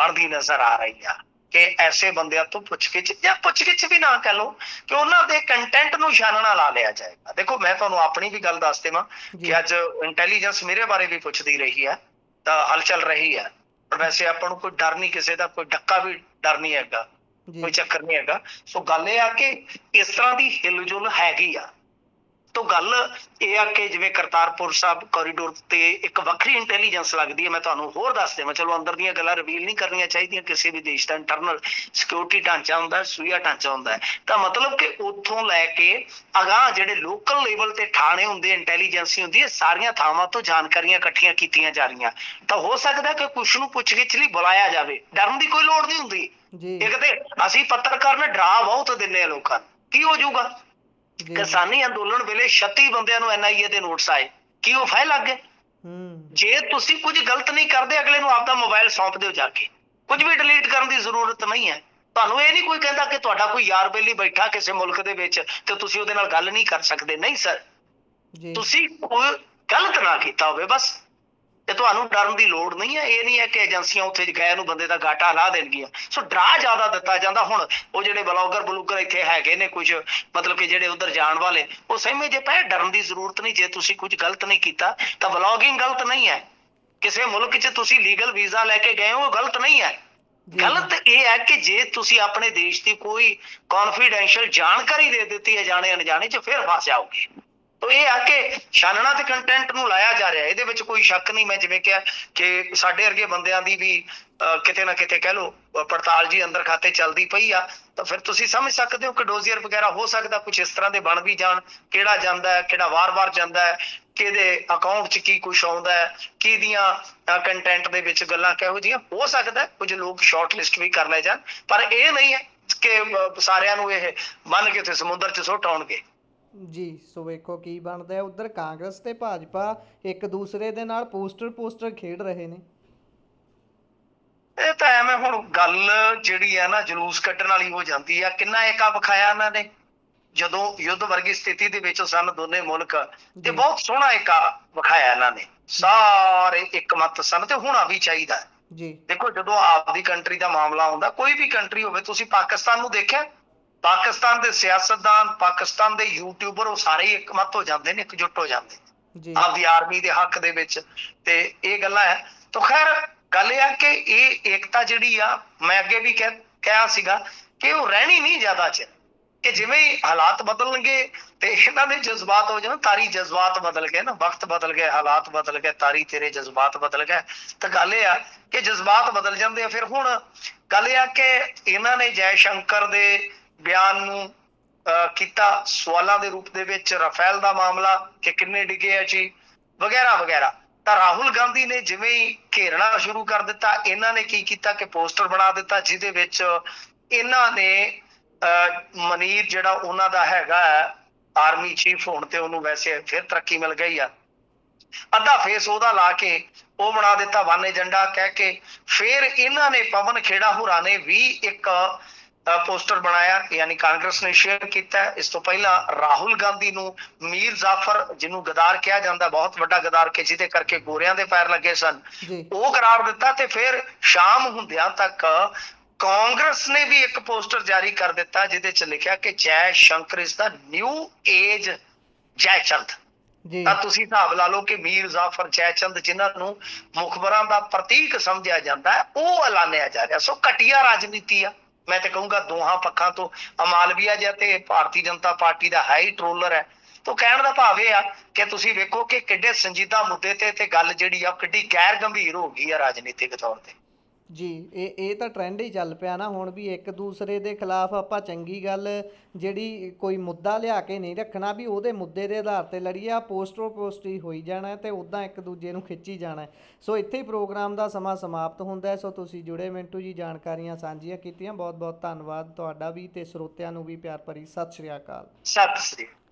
ਬਣਦੀ ਨਜ਼ਰ ਆ ਰਹੀ ਆ ਕਿ ਐਸੇ ਬੰਦਿਆਂ ਤੋਂ ਪੁੱਛਗਿੱਛ ਜਾਂ ਪੁੱਛਗਿੱਛ ਵੀ ਨਾ ਕਹ ਲਓ ਕਿ ਉਹਨਾਂ ਦੇ ਕੰਟੈਂਟ ਨੂੰ ਛਾਨਣਾ ਲਾ ਲਿਆ ਜਾਏਗਾ। ਦੇਖੋ ਮੈਂ ਤੁਹਾਨੂੰ ਆਪਣੀ ਵੀ ਗੱਲ ਦੱਸ ਦੇਵਾਂ ਕਿ ਅੱਜ ਇੰਟੈਲੀਜੈਂਸ ਮੇਰੇ ਬਾਰੇ ਵੀ ਪੁੱਛਦੀ ਰਹੀ ਹੈ ਤਾਂ ਹਲਚਲ ਰਹੀ ਹੈ। ਪਰ ਵੈਸੇ ਆਪਾਂ ਨੂੰ ਕੋਈ ਡਰ ਨਹੀਂ ਕਿਸੇ ਦਾ ਕੋਈ ਡੱਕਾ ਵੀ ਡਰ ਨਹੀਂ ਹੈਗਾ ਕੋਈ ਚੱਕਰ ਨਹੀਂ ਹੈਗਾ। ਸੋ ਗੱਲ ਇਹ ਆ ਕਿ ਇਸ ਤਰ੍ਹਾਂ ਦੀ ਹਿਲਜੁਲ ਹੈਗੀ ਆ। ਤੋ ਗੱਲ ਇਹ ਆ ਕਿ ਜਿਵੇਂ ਕਰਤਾਰਪੁਰ ਸਾਹਿਬ ਕੋਰੀਡੋਰ ਤੇ ਇੱਕ ਵੱਖਰੀ ਇੰਟੈਲੀਜੈਂਸ ਲੱਗਦੀ ਹੈ ਮੈਂ ਤੁਹਾਨੂੰ ਹੋਰ ਦੱਸ ਦੇਵਾਂ ਚਲੋ ਅੰਦਰ ਦੀਆਂ ਗੱਲਾਂ ਰਿਵੀਲ ਨਹੀਂ ਕਰਨੀਆਂ ਚਾਹੀਦੀਆਂ ਕਿਸੇ ਵੀ ਦੇਸ਼ ਦਾ ਇੰਟਰਨਲ ਸਿਕਿਉਰਿਟੀ ਢਾਂਚਾ ਹੁੰਦਾ ਸੂਇਆ ਢਾਂਚਾ ਹੁੰਦਾ ਤਾਂ ਮਤਲਬ ਕਿ ਉੱਥੋਂ ਲੈ ਕੇ ਅਗਾਹ ਜਿਹੜੇ ਲੋਕਲ ਲੈਵਲ ਤੇ ਥਾਣੇ ਹੁੰਦੇ ਇੰਟੈਲੀਜੈਂਸੀ ਹੁੰਦੀ ਹੈ ਸਾਰੀਆਂ ਥਾਵਾਂ ਤੋਂ ਜਾਣਕਾਰੀਆਂ ਇਕੱਠੀਆਂ ਕੀਤੀਆਂ ਜਾ ਰਹੀਆਂ। ਤਾਂ ਹੋ ਸਕਦਾ ਕਿ ਕੁਛ ਨੂੰ ਪੁੱਛਗਿੱਛ ਲਈ ਬੁਲਾਇਆ ਜਾਵੇ। ਡਰਨ ਦੀ ਕੋਈ ਲੋੜ ਨਹੀਂ ਹੁੰਦੀ। ਜੀ। ਇੱਕ ਤੇ ਅਸੀਂ ਪੱਤਰਕਾਰ ਨੇ ਡਰਾ ਬਹੁਤ ਦਿੰਨੇ ਆ ਲੋਕਾਂ ਨੂੰ। ਕੀ ਹੋ ਜਾਊਗਾ? ਜੀ ਕਿਸਾਨੀ ਅੰਦੋਲਨ ਵੇਲੇ 36 ਬੰਦਿਆਂ ਨੂੰ ਐਨਆਈਏ ਦੇ ਨੋਟਿਸ ਆਏ। ਕੀ ਉਹ ਫਾਇਲ ਲੱਗ ਗਏ? ਜੇ ਤੁਸੀਂ ਕੁਝ ਗਲਤ ਨਹੀਂ ਕਰਦੇ ਅਗਲੇ ਨੂੰ ਆਪਦਾ ਮੋਬਾਈਲ ਸੌਂਪ ਦਿਓ ਜਾ ਕੇ। ਕੁਝ ਵੀ ਡਿਲੀਟ ਕਰਨ ਦੀ ਜ਼ਰੂਰਤ ਨਹੀਂ ਹੈ। ਤੁਹਾਨੂੰ ਇਹ ਨਹੀਂ ਕੋਈ ਕਹਿੰਦਾ ਕਿ ਤੁਹਾਡਾ ਕੋਈ ਯਾਰ ਬੇਲੀ ਬੈਠਾ ਕਿਸੇ ਮੁਲਕ ਦੇ ਵਿੱਚ ਤੇ ਤੁਸੀਂ ਉਹਦੇ ਨਾਲ ਗੱਲ ਨਹੀਂ ਕਰ ਸਕਦੇ। ਨਹੀਂ ਸਰ। ਤੁਸੀਂ ਕੋਈ ਗਲਤ ਨਾ ਕੀਤਾ ਹੋਵੇ ਬਸ। ਤੇ ਤੁਹਾਨੂੰ ਡਰਨ ਦੀ ਲੋੜ ਨਹੀਂ ਹੈ ਇਹ ਨਹੀਂ ਹੈ ਕਿ ਏਜੰਸੀਆਂ ਉੱਥੇ ਗਏ ਨੂੰ ਬੰਦੇ ਦਾ ਗਾਟਾ ਲਾ ਦੇਣਗੀਆਂ। ਸੋ ਡਰਾ ਜ਼ਿਆਦਾ ਦਿੱਤਾ ਜਾਂਦਾ। ਹੁਣ ਉਹ ਜਿਹੜੇ ਬਲੌਗਰ ਬਲੂਗਰ ਇੱਥੇ ਹੈਗੇ ਨੇ ਕੁਝ ਮਤਲਬ ਕਿ ਜਿਹੜੇ ਉਧਰ ਜਾਣ ਵਾਲੇ ਉਹ ਸਹਿਮੇ ਜੇ ਪਏ ਡਰਨ ਦੀ ਜ਼ਰੂਰਤ ਨਹੀਂ। ਜੇ ਤੁਸੀਂ ਕੁਝ ਗਲਤ ਨਹੀਂ ਕੀਤਾ ਤਾਂ ਬਲੌਗਿੰਗ ਗਲਤ ਨਹੀਂ ਹੈ। ਕਿਸੇ ਮੁਲਕ 'ਚ ਤੁਸੀਂ ਲੀਗਲ ਵੀਜ਼ਾ ਲੈ ਕੇ ਗਏ ਹੋ ਉਹ ਗਲਤ ਨਹੀਂ ਹੈ। ਗਲਤ ਇਹ ਹੈ ਕਿ ਜੇ ਤੁਸੀਂ ਆਪਣੇ ਦੇਸ਼ ਦੀ ਕੋਈ ਕੌਨਫੀਡੈਂਸ਼ੀਅਲ ਜਾਣਕਾਰੀ ਦੇ ਦਿੱਤੀ ਹੈ ਜਾਣੇ ਅਣਜਾਣੇ 'ਚ ਫਿਰ ਫਸ ਜਾਓਗੇ। ਤੋ ਇਹ ਆ ਕਿ ਛਾਨਣਾ ਤੇ ਕੰਟੈਂਟ ਨੂੰ ਲਾਇਆ ਜਾ ਰਿਹਾ ਇਹਦੇ ਵਿੱਚ ਕੋਈ ਸ਼ੱਕ ਨਹੀਂ ਮੈਂ ਜਿਵੇਂ ਕਿਹਾ ਕਿ ਸਾਡੇ ਵਰਗੇ ਬੰਦਿਆਂ ਦੀ ਵੀ ਕਿਤੇ ਨਾ ਕਿਤੇ ਕਹਿ ਲਓ ਪੜਤਾਲ ਜੀ ਅੰਦਰ ਖਾਤੇ ਚੱਲਦੀ ਪਈ ਆ ਤਾਂ ਫਿਰ ਤੁਸੀਂ ਸਮਝ ਸਕਦੇ ਹੋ ਕਿ ਡੋਜ਼ੀਅਰ ਵਗੈਰਾ ਹੋ ਸਕਦਾ ਕੁਝ ਇਸ ਤਰ੍ਹਾਂ ਦੇ ਬਣ ਵੀ ਜਾਣ ਕਿਹੜਾ ਜਾਂਦਾ ਹੈ ਕਿਹੜਾ ਵਾਰ-ਵਾਰ ਜਾਂਦਾ ਹੈ ਕਿਹਦੇ ਅਕਾਊਂਟ 'ਚ ਕੀ ਕੁਝ ਆਉਂਦਾ ਹੈ ਕਿਹਦੀਆਂ ਕੰਟੈਂਟ ਦੇ ਵਿੱਚ ਗੱਲਾਂ ਕਿਹੋ ਜਿਹੀਆਂ ਹੋ ਸਕਦਾ ਹੈ, ਕੁਝ ਲੋਕ ਸ਼ਾਰਟ ਲਿਸਟ ਵੀ ਕਰ ਲੈ ਜਾਣ ਪਰ ਇਹ ਨਹੀਂ ਹੈ ਕਿ ਸਾਰਿਆਂ ਨੂੰ ਇਹ ਮੰਨ ਕੇ ਤੇ ਸਮੁੰਦਰ 'ਚ ਸੁੱਟ ਆਉਣਗੇ। ਜੀ ਸੋ ਵੇਖੋ ਕੀ ਬਣਦਾ ਹੈ। ਉਧਰ ਕਾਂਗਰਸ ਤੇ ਭਾਜਪਾ ਇੱਕ ਦੂਸਰੇ ਦੇ ਨਾਲ ਪੋਸਟਰ ਪੋਸਟਰ ਖੇਡ ਰਹੇ ਨੇ। ਇਹ ਤਾਂ ਐਵੇਂ ਹੁਣ ਗੱਲ ਜਿਹੜੀ ਆ ਨਾ ਜਲੂਸ ਕੱਢਣ ਵਾਲੀ ਹੋ ਜਾਂਦੀ ਆ। ਕਿੰਨਾ ਏਕਾ ਵਿਖਾਇਆ ਇਹਨਾਂ ਨੇ? ਜਦੋਂ ਯੁੱਧ ਵਰਗੀ ਸਥਿਤੀ ਦੇ ਵਿੱਚ ਸਨ ਦੋਨੇ ਮੁਲਕ ਤੇ। ਬਹੁਤ ਸੋਹਣਾ ਏਕਾ ਵਿਖਾਇਆ ਇਹਨਾਂ ਨੇ। ਸਾਰੇ ਇੱਕ ਮਤ ਸਨ ਤੇ ਹੋਣਾ ਵੀ ਚਾਹੀਦਾ। ਹੈ। ਜੀ। ਦੇਖੋ ਜਦੋਂ ਆਪਦੀ ਕੰਟਰੀ ਦਾ ਮਾਮਲਾ ਆਉਂਦਾ ਕੋਈ ਵੀ ਕੰਟਰੀ ਹੋਵੇ ਤੁਸੀਂ ਪਾਕਿਸਤਾਨ ਨੂੰ ਦੇਖਿਆ ਪਾਕਿਸਤਾਨ ਦੇ ਸਿਆਸਤਦਾਨ ਪਾਕਿਸਤਾਨ ਦੇ ਯੂਟਿਊਬਰ ਉਹ ਸਾਰੇ ਹੀ ਇੱਕ ਮਤ ਹੋ ਜਾਂਦੇ ਨੇ ਇਕਜੁੱਟ ਹੋ ਜਾਂਦੇ ਜੀ। ਆਪਦੀ ਆਰਮੀ ਦੇ ਹੱਕ ਦੇ ਵਿੱਚ। ਤੇ ਇਹ ਗੱਲਾਂ ਹੈ। ਤਾਂ ਖੈਰ ਗੱਲ ਇਹ ਆ ਕਿ ਇਹ ਏਕਤਾ ਜਿਹੜੀ ਆ ਮੈਂ ਅੱਗੇ ਵੀ ਕਹਿ ਸੀਗਾ ਕਿ ਉਹ ਰਹਿਣੀ ਨਹੀਂ ਜ਼ਿਆਦਾ ਚਿਰ ਕਿ ਜਿਵੇਂ ਹੀ ਹਾਲਾਤ ਬਦਲਣਗੇ ਤੇ ਇਹਨਾਂ ਦੇ ਜਜ਼ਬਾਤ ਹੋ ਜਾਣ ਤਾਰੀ ਜਜ਼ਬਾਤ ਬਦਲ ਗਏ ਨਾ ਵਕਤ ਬਦਲ ਗਏ ਹਾਲਾਤ ਬਦਲ ਗਏ ਤਾਰੀ ਤੇਰੇ ਜਜ਼ਬਾਤ ਬਦਲ ਗਏ। ਤਾਂ ਗੱਲ ਇਹ ਆ ਕਿ ਜਜ਼ਬਾਤ ਬਦਲ ਜਾਂਦੇ ਆ। ਫਿਰ ਹੁਣ ਗੱਲ ਇਹ ਆ ਕਿ ਇਹਨਾਂ ਨੇ ਜੈ ਸ਼ੰਕਰ ਦੇ ਬਿਆਨ ਨੂੰ ਅਹ ਕੀਤਾ। ਸਵਾਲਾਂ ਦੇ ਰੂਪ ਦੇ ਵਿੱਚ ਰਫੈਲ ਦਾ ਮਾਮਲਾ ਕਿ ਕਿੰਨੇ ਡਿੱਗੇ ਆ ਜੀ, ਵਗੈਰਾ ਵਗੈਰਾ। ਤਾਂ ਰਾਹੁਲ ਗਾਂਧੀ ਨੇ ਜਿਵੇਂ ਹੀ ਘੇਰਣਾ ਸ਼ੁਰੂ ਕਰ ਦਿੱਤਾ, ਇਹਨਾਂ ਨੇ ਕੀ ਕੀਤਾ ਕਿ ਪੋਸਟਰ ਬਣਾ ਦਿੱਤਾ, ਜਿਹਦੇ ਵਿੱਚ ਇਹਨਾਂ ਨੇ ਮਨੀਰ ਜਿਹੜਾ ਉਹਨਾਂ ਦਾ ਹੈਗਾ ਆਰਮੀ ਚੀਫ ਹੋਣ ਤੇ ਉਹਨੂੰ ਵੈਸੇ ਫਿਰ ਤਰੱਕੀ ਮਿਲ ਗਈ ਆ। ਅੱਧਾ ਫੇਸ ਉਹਦਾ ਲਾ ਕੇ ਉਹ ਬਣਾ ਦਿੱਤਾ, ਵਨ ਏਜੰਡਾ ਕਹਿ ਕੇ। ਫਿਰ ਇਹਨਾਂ ਨੇ ਪਵਨ ਖੇੜਾ ਹੁਰਾਂ ਨੇ ਵੀ ਇੱਕ ਪੋਸਟਰ ਬਣਾਇਆ ਯਾਨੀ ਕਾਂਗਰਸ ਨੇ ਸ਼ੇਅਰ ਕੀਤਾ। ਇਸ ਤੋਂ ਪਹਿਲਾਂ ਰਾਹੁਲ ਗਾਂਧੀ ਨੂੰ ਮੀਰ ਜਾਫਰ ਜਿਹਨੂੰ ਗਦਾਰ ਕਿਹਾ ਜਾਂਦਾ ਬਹੁਤ ਵੱਡਾ ਗਦਾਰ ਕਿ ਜਿਹਦੇ ਕਰਕੇ ਗੋਰਿਆਂ ਦੇ ਪੈਰ ਲੱਗੇ ਸਨ ਉਹ ਕਰਾਰ ਦਿੱਤਾ ਤੇ ਫਿਰ ਸ਼ਾਮ ਹੁੰਦਿਆਂ ਤੱਕ ਕਾਂਗਰਸ ਨੇ ਵੀ ਇੱਕ ਪੋਸਟਰ ਜਾਰੀ ਕਰ ਦਿੱਤਾ ਜਿਹਦੇ ਚ ਲਿਖਿਆ ਕਿ ਜੈ ਸ਼ੰਕਰ ਇਸ ਦਾ ਨਿਊ ਏਜ ਜੈ ਚੰਦ। ਜੀ। ਤਾਂ ਤੁਸੀਂ ਹਿਸਾਬ ਲਾ ਲਓ ਕਿ ਮੀਰ ਜਾਫਰ ਜੈਚੰਦ ਜਿਨ੍ਹਾਂ ਨੂੰ ਮੁਖਬਰਾਂ ਦਾ ਪ੍ਰਤੀਕ ਸਮਝਿਆ ਜਾਂਦਾ ਹੈ ਉਹ ਐਲਾਨਿਆ ਜਾ ਰਿਹਾ। ਸੋ ਘਟੀਆ ਰਾਜਨੀਤੀ ਆ। ਮੈਂ ਤੇ ਕਹੂੰਗਾ ਦੋਹਾਂ ਪੱਖਾਂ ਤੋਂ ਅਮਾਲਵੀਆ ਜਿਹਾ ਤੇ ਭਾਰਤੀ ਜਨਤਾ ਪਾਰਟੀ ਦਾ ਹਾਈ ਟਰੋਲਰ ਹੈ। ਤੋਂ ਕਹਿਣ ਦਾ ਭਾਵ ਇਹ ਆ ਕਿ ਤੁਸੀਂ ਵੇਖੋ ਕਿ ਕਿੱਡੇ ਸੰਜੀਦਾ ਮੁੱਦੇ ਤੇ ਤੇ ਗੱਲ ਜਿਹੜੀ ਆ ਉਹ ਕਿੱਡੀ ਗੈਰ ਗੰਭੀਰ ਹੋ ਗਈ ਆ ਰਾਜਨੀਤਿਕ ਤੌਰ ਤੇ। ਜੀ, ਇਹ ਇਹ ਤਾਂ ਟ੍ਰੈਂਡ ਹੀ ਚੱਲ ਪਿਆ ਨਾ ਹੁਣ ਵੀ ਇੱਕ ਦੂਸਰੇ ਦੇ ਖਿਲਾਫ ਆਪਾਂ ਚੰਗੀ ਗੱਲ ਜਿਹੜੀ ਕੋਈ ਮੁੱਦਾ ਲਿਆ ਕੇ ਨਹੀਂ ਰੱਖਣਾ ਵੀ ਉਹਦੇ ਮੁੱਦੇ ਦੇ ਆਧਾਰ ਤੇ ਲੜੀਏ ਆ ਪੋਸਟਰੋ ਪੋਸਟਰੀ ਹੋਈ ਜਾਣਾ ਹੈ ਤੇ ਉਦਾਂ ਇੱਕ ਦੂਜੇ ਨੂੰ ਖਿੱਚੀ ਜਾਣਾ। ਸੋ ਇੱਥੇ ਹੀ ਪ੍ਰੋਗਰਾਮ ਦਾ ਸਮਾਂ ਸਮਾਪਤ ਹੁੰਦਾ ਹੈ। ਸੋ ਤੁਸੀਂ ਜੁੜੇ ਮਿੰਟੂ ਜੀ, ਜਾਣਕਾਰੀਆਂ ਸਾਂਝੀਆਂ ਕੀਤੀਆਂ। ਬਹੁਤ ਬਹੁਤ ਧੰਨਵਾਦ ਤੁਹਾਡਾ ਵੀ ਤੇ ਸਰੋਤਿਆਂ ਨੂੰ ਵੀ ਪਿਆਰ ਭਰੀ। ਸਤਿ ਸ਼੍ਰੀ ਅਕਾਲ। ਸਤਿ ਸ੍ਰੀ ਅਕਾਲ।